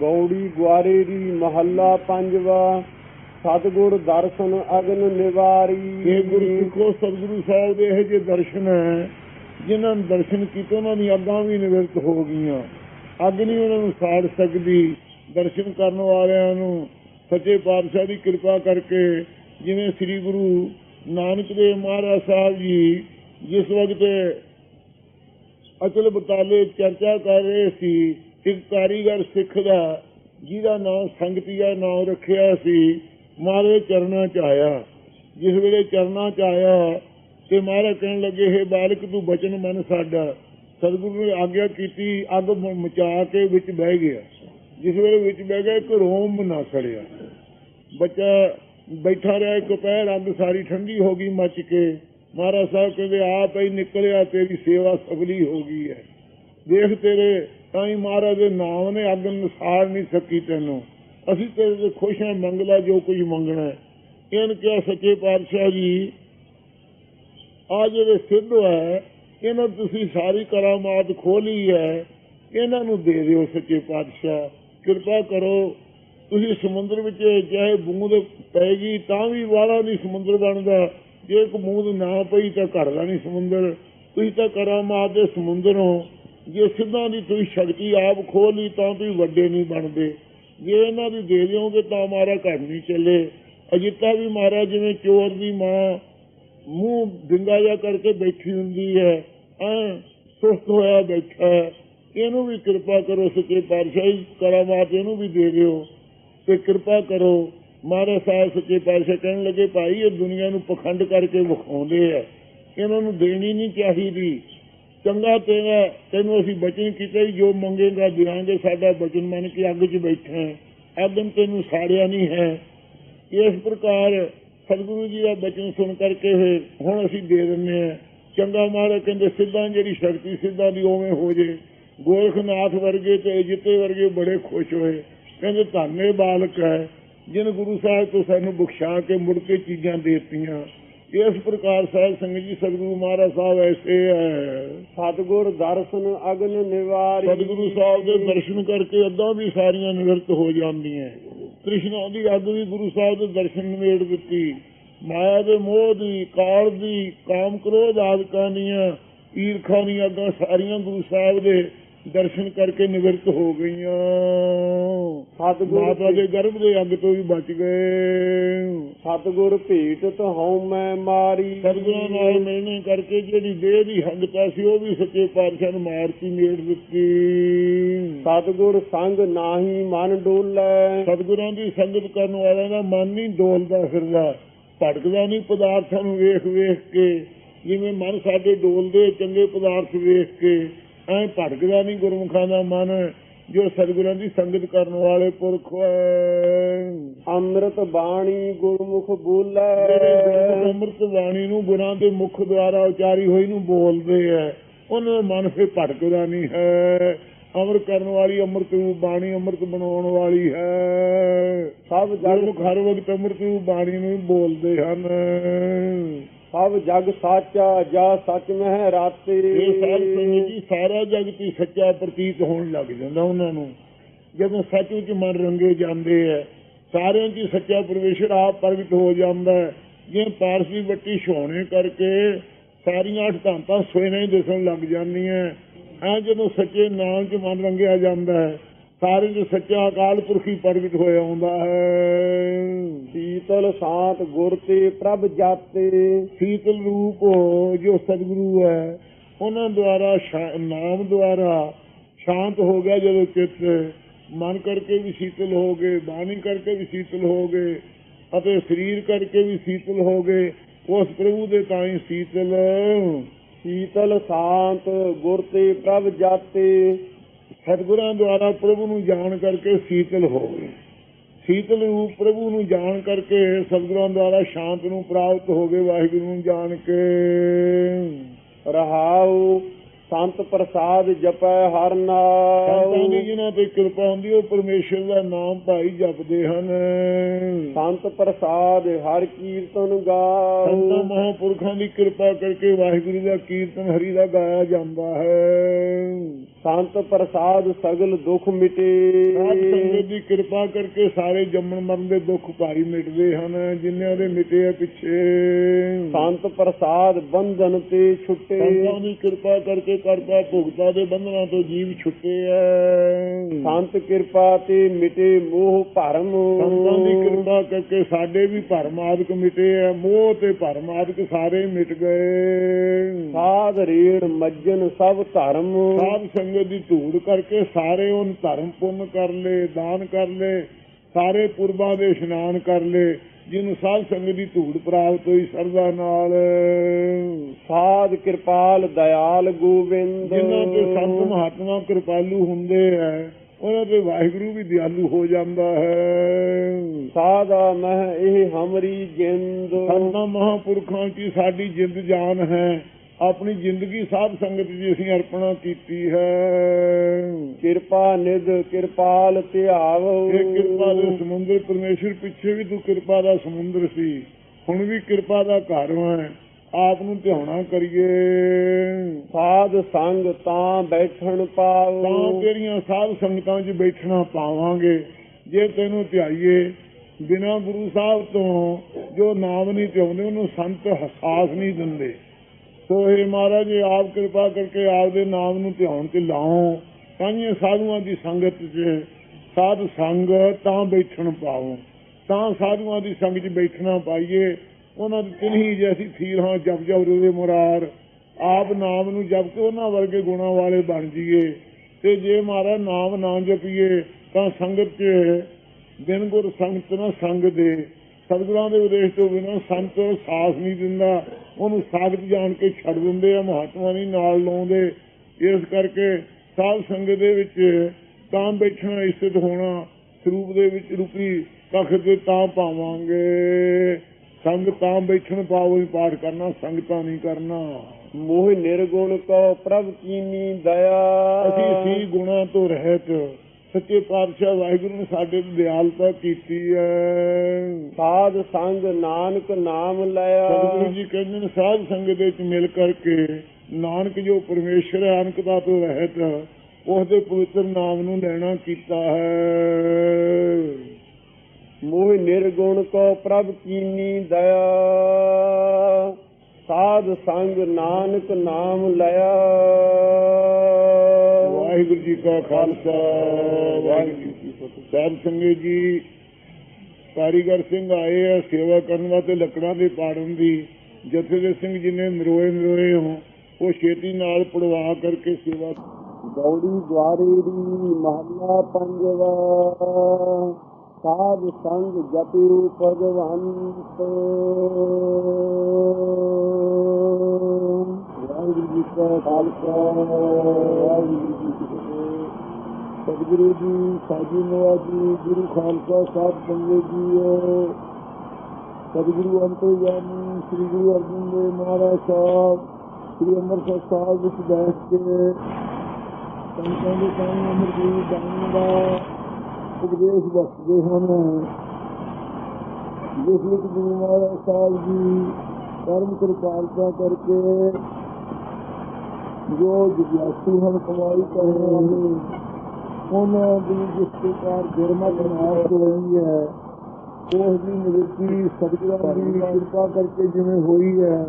ਗੌੜੀ ਗੁਆਰੇਰੀ ਮਹੱਲਾ ਪੰਜਵਾ, ਸਤਿਗੁਰ ਦਰਸ਼ਨ ਅਗਨ ਨਿਵਾਰੀ। ਇਹ ਗੁਰੂ ਸਿੱਖੋ ਸਤਿਗੁਰੂ ਸਾਹਿਬ ਦੇ ਇਹ ਜੇ ਦਰਸ਼ਨ ਹੈ, ਜਿਨ੍ਹਾਂ ਨੇ ਦਰਸ਼ਨ ਕੀਤੇ ਉਹਨਾਂ ਦੀਆਂ ਅੱਗਾਂ ਵੀ ਨਿਵਰਤ ਹੋ ਗਈਆਂ। ਅੱਗ ਨਹੀਂ ਉਹਨਾਂ ਨੂੰ ਸਾੜ ਸਕਦੀ, ਦਰਸ਼ਨ ਕਰਨ ਵਾਲਿਆਂ ਨੂੰ ਸੱਚੇ ਪਾਤਸ਼ਾਹ ਦੀ ਕਿਰਪਾ ਕਰਕੇ, ਜਿਵੇਂ ਸ੍ਰੀ ਗੁਰੂ ਨਾਨਕ ਦੇਵ ਮਹਾਰਾਜ ਸਾਹਿਬ ਜੀ, ਜਿਸ ਵਕਤ ਅਚਲ ਬਤਾਲੇ ਚਰਚਾ ਕਰ ਰਹੇ ਸੀ ਇੱਕ ਕਾਰੀਗਰ ਸਿੱਖ ਦਾ, ਜਿਹਦਾ ਨਾਮ ਸੰਗਤੀਆ ਨਾਮ ਰੱਖਿਆ ਸੀ, ਮਾਰੇ ਚਰਨਾ ਚ ਆਇਆ। ਜਿਸ ਵੇਲੇ ਚਰਨਾ ਚ ਆਇਆ ਤੇ ਮਹਾਰਾਜ ਕਹਿਣ ਲੱਗੇ, ਹੈ ਬਾਲਕ, ਤੂੰ ਬਚਨ ਮਨ ਸਾਡਾ ਸਤਿਗੁਰੂ ਨੇ ਆਗਿਆ ਕੀਤੀ, ਅੱਗ ਮਚਾ ਕੇ ਵਿੱਚ ਬਹਿ ਗਿਆ। ਜਿਸ ਵੇਲੇ ਵਿੱਚ ਬਹਿ ਗਿਆ, ਇੱਕ ਰੋਮ ਨਾ ਸੜਿਆ। ਬੱਚਾ ਬੈਠਾ ਰਿਹਾ ਦੁਪਹਿਰ ਪੈਰ ਅੱਗ ਸਾਰੀ ਠੰਡੀ ਹੋ ਗਈ, ਮੱਚ ਕੇ। ਮਹਾਰਾਜ ਸਾਹਿਬ ਕਹਿੰਦੇ, ਆਪ ਹੀ ਨਿਕਲਿਆ, ਤੇਰੀ ਸੇਵਾ ਸਗਲੀ ਹੋ ਗਈ ਹੈ। ਦੇਖ ਤੇਰੇ ਤਾਈ ਮਹਾਰਾਜ ਦੇ ਨਾਮ ਨੇ ਅੱਗ ਨਸਾਰ ਨਹੀਂ ਸਕੀ ਤੈਨੂੰ। ਅਸੀਂ ਤੇਰੇ ਤੋਂ ਖੁਸ਼ ਹਾਂ, ਮੰਗਲਾ ਜੋ ਕੁਝ ਮੰਗਣਾ ਹੈ। ਇਹਨ ਕਿਹਾ, ਸੱਚੇ ਪਾਤਸ਼ਾਹ ਜੀ, ਆ ਜਿਹੜੇ ਸਿੱਧ ਹੈ, ਇਹਨਾਂ ਤੁਸੀਂ ਸਾਰੀ ਕਰਾਮਾਤ ਖੋਲੀ ਹੈ, ਇਹਨਾਂ ਨੂੰ ਦੇ ਦਿਓ ਸੱਚੇ ਪਾਤਸ਼ਾਹ। ਕਿਰਪਾ ਕਰੋ, ਤੁਸੀਂ ਸਮੁੰਦਰ ਵਿੱਚ ਚਾਹੇ ਬੂੰਦ ਪੈਗੀ, ਤਾਂ ਵੀ ਵਾਲਾ ਨਹੀਂ ਸਮੁੰਦਰ ਬਣਦਾ। ਜੇ ਇੱਕ ਬੂੰਦ ਨਾ ਪਈ ਤਾਂ ਘੜਦਾ ਨਹੀਂ ਸਮੁੰਦਰ। ਤੁਸੀਂ ਤਾਂ ਕਰਾਮਾਤ ਦੇ ਸਮੁੰਦਰ ਹੋ। ਜੇ ਸਿੱਧਾਂ ਦੀ ਤੁਸੀਂ ਸ਼ਕਤੀ ਆਪ ਖੋਲੀ ਤਾਂ ਤੁਸੀਂ ਵੱਡੇ ਨਹੀਂ ਬਣਦੇ। ਜੇ ਇਹਨਾਂ ਦੀ ਦੇ ਦਿਓਗੇ ਤਾਂ ਮਾਰਾ ਘਰ ਨਹੀਂ ਚੱਲੇ। ਅਜਿੱਤਾ ਵੀ ਮਾਰਾ ਜਿਵੇਂ ਚੋਰ ਦੀ ਮਾਂ ਮੂੰਹ ਡਿੰਗਾ ਜਾ ਕਰਕੇ ਬੈਠੀ ਹੁੰਦੀ ਹੈ, ਐ ਸੁਸਤ ਹੋਇਆ ਬੈਠਾ ਇਹਨੂੰ ਵੀ ਕਿਰਪਾ ਕਰੋ ਸੱਚੇ ਪਾਤਸ਼ਾਹ ਕਰਾਮਾਤ ਇਹਨੂੰ ਵੀ ਦੇ ਦਿਓ। ਤੇ ਕਿਰਪਾ ਕਰੋ, ਮਹਾਰਾਜ ਸਾਹਿਬ ਸੱਚੇ ਪਾਤਸ਼ਾਹ ਕਹਿਣ ਲੱਗੇ, ਭਾਈ, ਇਹ ਦੁਨੀਆ ਨੂੰ ਪਖੰਡ ਕਰਕੇ ਵਿਖਾਉਂਦੇ ਆ। ਇਹਨਾਂ ਨੂੰ ਦੇਣੀ ਨਹੀਂ ਚਾਹੀਦੀ। ਚੰਗਾ ਤੇਰਾ ਤੈਨੂੰ ਅਸੀਂ ਬਚਨ ਕੀਤਾ ਜੋ ਮੰਗੇਗਾ ਦਿਆਂਗੇ, ਸਾਡਾ ਬਚਨ ਮੰਨ ਕੇ ਅੱਗ 'ਚ ਬੈਠਾ ਹੈ। ਐਦਮ ਤੈਨੂੰ ਸਾੜਿਆ ਨਹੀਂ ਹੈ। ਇਸ ਪ੍ਰਕਾਰ ਸਤਿਗੁਰੂ ਜੀ ਦਾ ਬਚਨ ਸੁਣ ਕਰਕੇ ਹੁਣ ਅਸੀਂ ਦੇ ਦਿੰਦੇ ਆ ਚੰਗਾ ਮਹਾਰਾਜ ਕਹਿੰਦੇ, ਸਿੱਧਾ ਜਿਹੜੀ ਸ਼ਕਤੀ, ਸਿੱਧਾ ਦੀ ਉਵੇਂ ਹੋ ਜੇ। ਗੋਰਖਨਾਥ ਵਰਗੇ ਤੇ ਜਿੱਤੇ ਵਰਗੇ ਬੜੇ ਖੁਸ਼ ਹੋਏ। ਕਹਿੰਦੇ, ਧੰਨੇ ਬਾਲਕ ਹੈ, ਜਿਨ ਗੁਰੂ ਸਾਹਿਬ ਤੋਂ ਸਾਨੂੰ ਬਖਸ਼ਾ ਕੇ ਮੁੜ ਕੇ ਚੀਜ਼ਾਂ ਦੇਤੀਆਂ। ਇਸ ਪ੍ਰਕਾਰ ਸਾਹਿਬ ਸੰਗਤ ਜੀ ਸਤਿਗੁਰੂ ਮਹਾਰਾਜ ਸਾਹਿਬ ਐਸੇ ਹੈ। ਸਤਿਗੁਰ ਦਰਸ਼ਨ ਅਗਨ ਨਿਵਾਰੀ। ਸਤਿਗੁਰੂ ਸਾਹਿਬ ਦੇ ਦਰਸ਼ਨ ਕਰਕੇ ਅੱਦਾਂ ਵੀ ਸਾਰੀਆਂ ਨਿਵਰਤ ਹੋ ਜਾਂਦੀਆਂ। ਕ੍ਰਿਸ਼ਨ ਦੀ ਅੱਗ ਵੀ ਗੁਰੂ ਸਾਹਿਬ ਦੇ ਦਰਸ਼ਨ ਨਿਵੇੜ ਦਿੱਤੀ। ਮਾਇਆ ਦੇ ਮੋਹ ਦੀ ਕਾਲ ਦੀ ਕਾਮ ਕ੍ਰੋਧ ਆਦਿਕਾਂ ਦੀਆਂ ਈਰਖਾ ਦੀਆਂ ਅੱਗਾਂ ਸਾਰੀਆਂ ਗੁਰੂ ਸਾਹਿਬ ਦੇ ਦਰਸ਼ਨ ਕਰਕੇ ਨਿਵਰਤ ਹੋ ਗਈਆਂ। ਸਤਿਗੁਰ ਮਾਤਾ ਦੇ ਗਰਭ ਦੇ ਅੱਗ ਤੋਂ ਵੀ ਬਚ ਗਏ। ਸਤਿਗੁਰ ਭੇਟ ਹਉ ਮੈਂ ਮਾਰੀ। ਸਤਿਗੁਰਾਂ ਨਾਲ ਮਿਲਣੇ ਕਰਕੇ ਜਿਹੜੀ ਦੇਹ ਦੀ ਹੰਗਤਾ ਸੀ ਉਹ ਵੀ ਸੱਚੇ ਪਾਤਸ਼ਾਹ ਨੇ ਮਾਰਤੀ ਮੇੜ ਦਿੱਤੀ। ਸਤਿਗੁਰ ਸੰਗ ਨਾਹੀ ਮਨ ਡੋਲੇ। ਸਤਿਗੁਰਾਂ ਦੀ ਸੰਗਤ ਕਰਨ ਵਾਲਿਆਂ ਦਾ ਮਨ ਨਹੀਂ ਡੋਲਦਾ ਫਿਰਦਾ। ਭਟਕਦਾ ਨਹੀਂ ਪਦਾਰਥਾਂ ਨੂੰ ਵੇਖ ਵੇਖ ਕੇ। ਜਿਵੇਂ ਮਨ ਸਾਡੇ ਡੋਲਦੇ ਚੰਗੇ ਪਦਾਰਥ ਵੇਖ ਕੇ। ਐ ਭਟਕਦਾ ਨਹੀਂ ਗੁਰਮੁਖਾਂ ਦਾ ਮਨ ਜੋ ਸਤਿਗੁਰਾਂ ਦੀ ਸੰਗਤ ਕਰਨ ਵਾਲੇ ਪੁਰਖ ਅੰਮ੍ਰਿਤ ਬਾਣੀ ਗੁਰਮੁਖ ਬੋਲੇ। ਅੰਮ੍ਰਿਤ ਬਾਣੀ ਨੂੰ ਗੁਰਾਂ ਦੇ ਮੁਖ ਦੁਆਰਾ ਉਚਾਰੀ ਹੋਈ ਨੂੰ ਬੋਲਦੇ ਐ ਉਹਨਾਂ ਦਾ ਮਨ ਫੇ ਭਟਕਦਾ ਨਹੀਂ ਹੈ। ਅਮਰ ਕਰਨ ਵਾਲੀ ਅੰਮ੍ਰਿਤ ਰੂਪ ਬਾਣੀ ਅੰਮ੍ਰਿਤ ਬਣਾਉਣ ਵਾਲੀ ਹੈ। ਸਭ ਜਗ ਗੁਰਮੁਖ ਹਰ ਵਕਤ ਅੰਮ੍ਰਿਤ ਰੂਪ ਬਾਣੀ ਨੂੰ ਬੋਲਦੇ ਹਨ। ਸਭ ਜਗ ਸਾਚਾ ਜਾ ਸੱਚ ਮਹਿ ਰਾਤੇ। ਇਹ ਸਾਧ ਸੰਗਤ ਜੀ, ਸਾਰਾ ਜਗਤ ਹੀ ਸੱਚਾ ਪ੍ਰਤੀਤ ਹੋਣ ਲੱਗ ਜਾਂਦਾ ਉਹਨਾਂ ਨੂੰ। ਜਦੋਂ ਸੱਚ ਵਿੱਚ ਮਨ ਰੰਗੇ ਜਾਂਦੇ ਐ ਸਾਰਿਆਂ 'ਚ ਸੱਚਾ ਪਰਮੇਸ਼ਰ ਆਪ ਪ੍ਰਗਟ ਹੋ ਜਾਂਦਾ ਹੈ। ਜਿਵੇਂ ਪਾਰਸੀ ਬੱਟੀ ਛੋਣੇ ਕਰਕੇ ਸਾਰੀਆਂ ਅਠਤਾਂਤਾਂ ਸੋਇਨੇ ਦਿਸਣ ਲੱਗ ਜਾਂਦੀਆਂ। ਐ ਜਦੋਂ ਸੱਚੇ ਨਾਮ 'ਚ ਮਨ ਰੰਗਿਆ ਜਾਂਦਾ ਹੈ ਸਾਰੇ 'ਚ ਸੱਚਾ ਅਕਾਲ ਪੁਰਖੀ ਪ੍ਰਗਟ ਹੋਇਆ ਹੁੰਦਾ ਹੈ। ਸੀਤਲ ਸਾਤ ਗੁਰ ਤੇ ਪ੍ਰਭ ਜਾਤੇ। ਸੀਤਲ ਰੂਪ ਜੋ ਸਤਿਗੁਰੂ ਹੈ ਉਹਨਾਂ ਦੁਆਰਾ ਨਾਮ ਦੁਆਰਾ ਸ਼ਾਂਤ ਹੋ ਗਿਆ ਜਦੋਂ ਚਿੱਤ ਮਨ ਕਰਕੇ ਵੀ ਸੀਤਲ ਹੋ ਗਏ ਬਾਣੀ ਕਰਕੇ ਵੀ ਸੀਤਲ ਹੋ ਗਏ ਅਤੇ ਸਰੀਰ ਕਰਕੇ ਵੀ ਸੀਤਲ ਹੋ ਗਏ ਉਸ ਪ੍ਰਭੂ ਦੇ ਤਾਂ ਹੀ ਸੀਤਲ। ਸੀਤਲ ਸ਼ਾਂਤ ਗੁਰ ਤੇ ਪ੍ਰਭ ਜਾਤੇ। ਸਤਿਗੁਰਾਂ ਦੁਆਰਾ ਪ੍ਰਭੂ ਨੂੰ ਜਾਣ ਕਰਕੇ ਸੀਤਲ ਹੋ ਗਏ। ਸੀਤਲ ਰੂਪ ਪ੍ਰਭੂ ਨੂੰ ਜਾਣ ਕਰਕੇ ਸਤਿਗੁਰਾਂ ਦੁਆਰਾ ਸ਼ਾਂਤ ਨੂੰ ਪ੍ਰਾਪਤ ਹੋ ਗਏ। ਵਾਹਿਗੁਰੂ ਨੂੰ ਜਾਣ ਕੇ ਰਹਾਉ। ਸੰਤ ਪ੍ਰਸਾਦ ਜਪੈ ਹਰ ਸੰਤਾਂ ਦੀ ਨਾਮ ਜਿਨ੍ਹਾਂ ਤੇ ਕਿਰਪਾ ਹੁੰਦੀ ਉਹ ਪਰਮੇਸ਼ਰ ਦਾ ਨਾਮ ਭਾਈ ਜਪਦੇ ਹਨ। ਸੰਤ ਪ੍ਰਸਾਦ ਹਰ ਕੀਰਤਨ ਸੰਤਾਂ ਗਾਉ ਮਹਾਂਪੁਰਖਾਂ ਦੀ ਕਿਰਪਾ ਕਰਕੇ ਵਾਹਿਗੁਰੂ ਦਾ ਕੀਰਤਨ ਹਰੀ ਦਾ ਗਾਇਆ ਜਾਂਦਾ ਹੈ। ਸੰਤ ਪ੍ਰਸਾਦ ਸਗਲ ਦੁਖ ਮਿਟੇ। ਸਾਧ ਸੰਗਤ ਦੀ ਕਿਰਪਾ ਕਰਕੇ ਸਾਰੇ ਜੰਮਣ ਮਰਨ ਦੇ ਦੁੱਖ ਭਾਈ ਮਿਟਦੇ ਹਨ ਜਿਨ੍ਹਾਂ ਦੇ ਮਿਟੇ ਆ ਪਿੱਛੇ। ਸੰਤ ਪ੍ਰਸਾਦ ਬੰਧਨ ਤੇ ਛੁੱਟੇ। ਸੰਤਾਂ ਦੀ ਕਿਰਪਾ ਕਰਕੇ ਕਰਤਾ ਭੁਗਤਾ ਦੇ ਬੰਧਨਾਂ ਤੋਂ ਜੀਵ ਛੁੱਟੇ ਐ ਸੰਤ ਕਿਰਪਾ ਤੇ ਮਿਟੇ ਮੋਹ ਭਰਮ। ਸੰਤਾਂ ਦੀ ਕਿਰਪਾ ਕਰਕੇ ਸਾਡੇ ਵੀ ਭਰਮ ਆਦਿਕ ਮਿਟੇ ਆ ਮੋਹ ਤੇ ਭਰਮ ਆਦਿਕ ਸਾਰੇ ਮਿਟ ਗਏ। ਸਾਧ ਰੇੜ ਮੱਜਨ ਸਭ ਧਰਮ। ਸਾਧ ਸੰਗਤ ਦੀ ਧੂੜ ਕਰਕੇ ਸਾਰੇ ਉਹਨ ਧਰਮ ਪੁੰਨ ਕਰ ਲਏ ਦਾਨ ਕਰ ਲਏ ਸਾਰੇ ਪੁਰਬਾਂ ਦੇ ਇਸ਼ਨਾਨ ਕਰ ਲਏ। ਜਿਹਨੂੰ ਸਾਧ ਸੰਗਤ ਦੀ ਧੂੜ ਪ੍ਰਾਪਤ ਹੋਈ ਸਰਦਾ ਨਾਲ ਸਾਧ ਕਿਰਪਾਲ ਦਇਆਲ ਗੋਬਿੰਦ। ਜਿਨ੍ਹਾਂ ਤੇ ਸੰਤ ਮਹਾਤਮਾ ਕਿਰਪਾਲੂ ਹੁੰਦੇ ਆ ਉਹਨਾਂ ਤੇ ਵਾਹਿਗੁਰੂ ਵੀ ਦਿਆਲੂ ਹੋ ਜਾਂਦਾ ਹੈ। ਸਾਦਾ ਮਹਿ ਇਹ ਹਮਰੀ ਜਿੰਦ। ਸੰਤਾਂ ਮਹਾਪੁਰਖਾਂ ਕੀ ਸਾਡੀ ਜਿੰਦ ਜਾਨ ਹੈ। ਆਪਣੀ ਜ਼ਿੰਦਗੀ ਸਾਧ ਸੰਗਤ ਜੀ ਅਸੀਂ ਅਰਪਣਾ ਕੀਤੀ ਹੈ। ਕਿਰਪਾ ਨਿਧ ਕਿਰਪਾਲ ਧਿਆਵ। ਇਹ ਕਿਰਪਾ ਦੇ ਸਮੁੰਦਰ ਪਰਮੇਸ਼ਰ ਪਿੱਛੇ ਵੀ ਤੂੰ ਕਿਰਪਾ ਦਾ ਸਮੁੰਦਰ ਸੀ। ਹੁਣ ਵੀ ਕਿਰਪਾ ਦਾ ਘਰ ਹੈ ਆਪ ਨੂੰ ਧਿਆਉਣਾ ਕਰੀਏ। ਸਾਧ ਸੰਗ ਤਾਂ ਬੈਠਣ ਤਾਂ ਪਾਉ ਤੇਰੀਆਂ ਸਾਧ ਸੰਗਤਾਂ 'ਚ ਬੈਠਣਾ ਪਾਵਾਂਗੇ। ਜੇ ਤੈਨੂੰ ਧਿਆਈਏ ਬਿਨਾਂ ਗੁਰੂ ਸਾਹਿਬ ਤੋਂ ਜੋ ਨਾਮ ਨਹੀਂ ਧਿਆਉਂਦੇ ਉਹਨੂੰ ਸੰਤ ਹਸਾਸ ਨਹੀਂ ਦਿੰਦੇ। ਸੋ ਇਹ ਮਹਾਰਾਜ, ਆਪ ਕਿਰਪਾ ਕਰਕੇ ਆਪ ਦੇ ਨਾਮ ਨੂੰ ਧਿਆਨ ਤੇ ਲਾਓ ਤਾਂਹੀਓ ਸਾਧੂਆਂ ਦੀ ਸੰਗਤ 'ਚ ਸਾਧ ਸੰਗ ਤਾਂ ਬੈਠਣ ਪਾਓ। ਤਾਂ ਸਾਧੂਆਂ ਦੀ ਸੰਗਤ 'ਚ ਬੈਠਣਾ ਪਾਈਏ। ਉਹਨਾਂ ਦੀ ਤਿਨਹੀ ਜੈਸੀ ਥੀਰ ਹਾਂ ਜਪ ਜਪ ਰੋਵੇ ਮੁਰਾਰ, ਆਪ ਨਾਮ ਨੂੰ ਜਪ ਕੇ ਉਹਨਾਂ ਵਰਗੇ ਗੁਣਾਂ ਵਾਲੇ ਬਣ ਜਾਈਏ। ਤੇ ਜੇ ਮਾਰਾ ਨਾਮ ਨਾ ਜਪੀਏ, ਤਾਂ ਸੰਗਤ 'ਚ ਦਿਨ ਗੁਰ ਸੰਗਤ ਨਾ ਸੰਗ ਦੇ। ਸਤਿਗੁਰਾਂ ਦੇ ਉਦੇਸ਼ ਤੋਂ ਬਿਨਾਂ ਸੰਤ ਸਾਥ ਨਹੀਂ ਦਿੰਦਾ। ਉਹਨੂੰ ਸਾਖਤ ਜਾਣ ਕੇ ਛੱਡ ਦਿੰਦੇ ਆ ਮਹਾਤਮਾ ਨਹੀਂ ਨਾਲ ਲਾਉਂਦੇ। ਇਸ ਕਰਕੇ ਸਾਧ ਸੰਗਤ ਦੇ ਵਿੱਚ ਤਾਂ ਬੈਠਣਾ ਇਸਤ ਹੋਣਾ ਸਰੂਪ ਦੇ ਵਿੱਚ ਰੂਪੀ ਕਖ ਤੇ ਤਾਂ ਪਾਵਾਂਗੇ। ਸੰਗ ਤਾਂ ਬੈਠਣ ਪਾਵੋ ਹੀ ਪਾਠ ਕਰਨਾ ਸੰਗ ਤਾਂ ਨਹੀਂ ਕਰਨਾ। ਮੋਹ ਨਿਰਗੁਣ ਕੋ ਪ੍ਰਭ ਕੀਨੀ ਦਇਆ। ਅਸੀਂ ਸੀ ਗੁਣਾ ਤੋਂ ਰਹਿਤ ਸੱਚੇ ਪਾਤਸ਼ਾਹ ਵਾਹਿਗੁਰੂ ਨੇ ਸਾਡੇ ਤੇ ਦਿਆਲਤਾ ਕੀਤੀ ਹੈ ਸਾਧ ਸੰਗ ਨਾਨਕ ਨਾਮ ਲਿਆ। ਸਤਿਗੁਰੂ ਜੀ ਕਹਿੰਦੇ ਨੇ ਸਾਧ ਸੰਗਤ ਵਿੱਚ ਮਿਲ ਕਰਕੇ ਨਾਨਕ ਜੋ ਪਰਮੇਸ਼ਰ ਹੈ ਅਨਕਤਾ ਤੋਂ ਰਹਿਤ ਉਸ ਦੇ ਪਵਿੱਤਰ ਨਾਮ ਨੂੰ ਲੈਣਾ ਕੀਤਾ ਹੈ। ਮੋਹ ਨਿਰਗੁਣ ਕੋ ਪ੍ਰਭ ਕੀਨੀ ਦਇਆ। ਸਾਧ ਸੰਗ ਨਾਨਕ ਨਾਮ ਲਿਆ ਵਾਹਿਗੁਰੂ ਜੀ ਕਾ ਖਾਲਸਾ ਵਾਹਿਗੁਰੂ ਜੀ ਕੀ ਫਤਿਹ। ਸਾਹਿਬ ਸੰਗਤ ਜੀ ਕਾਰੀਗਰ ਸਿੰਘ ਆਏ ਆ ਸੇਵਾ ਕਰਨ ਵਾਸਤੇ ਲੱਕੜਾਂ ਦੇ ਪਾੜਨ ਦੀ ਜਥੇ ਦੇ ਸਿੰਘ ਜੀ ਨੇ ਮਰੋਏ ਮਰੋਏ ਹੋ ਉਹ ਛੇਤੀ ਨਾਲ ਪੜਵਾ ਕਰਕੇ ਸੇਵਾ ਗੌੜੀ ਦੁਆਰੇ ਦੀ ਮਹੱਲਾ ਪੰਜਵਾ। ਸਾਧ ਸੰਗ ਜਪਿਉ ਭਗਵੰਤ ਵਾਹਿਗੁਰੂ ਜੀ ਕਾ ਖਾਲਸਾ ਵਾਹਿਗੁਰੂ ਜੀ ਕੀ ਫਤਿਹ ਸਤਿਗੁਰੂ ਜੀ ਸਾਜੀ ਨਵਾਜੀ ਗੁਰੂ ਖਾਲਸਾ ਸਾਹਿਬ ਸੰਗਤ ਜੀਓ ਸਤਿਗੁਰੂ ਅੰਤਰਯਾਮੀ ਸ੍ਰੀ ਗੁਰੂ ਅਰਜਨ ਦੇਵ ਮਹਾਰਾਜ ਸਾਹਿਬ ਸ੍ਰੀ ਅੰਮ੍ਰਿਤਸਰ ਸਾਹਿਬ ਵਿੱਚ ਬੈਠ ਕੇ ਸੰਤਾਂ ਦੇ ਸਾਹਮਣੇ ਅਮਰਜੀਤ ਬਾਣੀ ਦਾ ਉਪਦੇਸ਼ ਬਖਸ਼ਦੇ ਹਨ ਜਿਸ ਵਿੱਚ ਗੁਰੂ ਮਹਾਰਾਜ ਸਾਹਿਬ ਜੀ ਕਰਮ ਕਿਰਪਾਲਤਾ ਕਰਕੇ ਜੋ ਜਿਗਿਆਸੂ ਹਨ ਕਮਾਈ ਕਰ ਰਹੇ ਹਨ ਉਹਨਾਂ ਦੀ ਜਿਸ ਪ੍ਰਕਾਰ ਗੁਰਮਤਿ ਨਾਸ਼ ਹੋਈ ਹੈ ਉਸ ਦੀ ਨਿਵਰਤੀ ਸਤਿਗੁਰਾਂ ਦੀ ਕਿਰਪਾ ਕਰਕੇ ਜਿਵੇਂ ਹੋਈ ਹੈ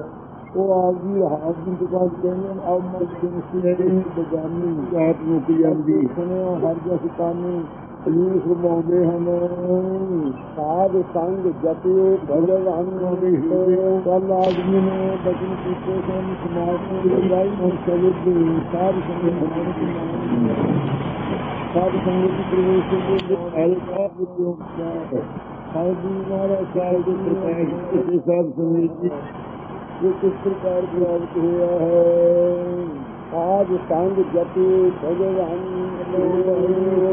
ਉਹ ਆਪ ਜੀ ਹਾਥ ਦੀ ਦੁਕਾਨ ਕਹਿੰਦੇ ਨੇ ਆਪ ਮਰ ਜਿੰਸੀ ਹੈ ਬਗਾਨੀ ਆਪ ਨੂੰ ਜਾਂਦੀ ਸੁਣਿਆ ਹਰ ਜਸ ਕਾਨੀ ਅਲੀਸ ਰਮਾਉਂਦੇ ਹਨ। ਸਾਧ ਸੰਗ ਜਪਿਉ ਭਗਵੰਤ ਦੇ ਕੱਲ ਆਦਮੀ ਨੇ ਬਚਨ ਕੀਤੇ ਸਨ, ਸਮਾਜ ਨੂੰ ਲਗਾਈ ਨੂੰ ਸ਼ਬਦ ਦੇ ਸਾਧ ਸੰਗਤ ਹੋਣ ਦੀ ਸਾਧ ਸੰਗਤ ਦੀ ਪ੍ਰਵੇਸ਼ ਦੇ ਅਲਕਾ ਬੁੱਧਿਓ ਸਾਧੂ ਮਹਾਰਾਜ ਸਾਹਿਬ ਦੇ ਪ੍ਰਕਾਸ਼ ਕਿਸੇ ਸਾਧ ਸੰਗਤ ਜੀ ਇਹ ਕਿਸ ਪ੍ਰਕਾਰ ਪ੍ਰਾਪਤ ਹੋਇਆ ਹੈ। ਸਾਧ ਸੰਗ ਜਪਿਉ ਭਗਵੰਤ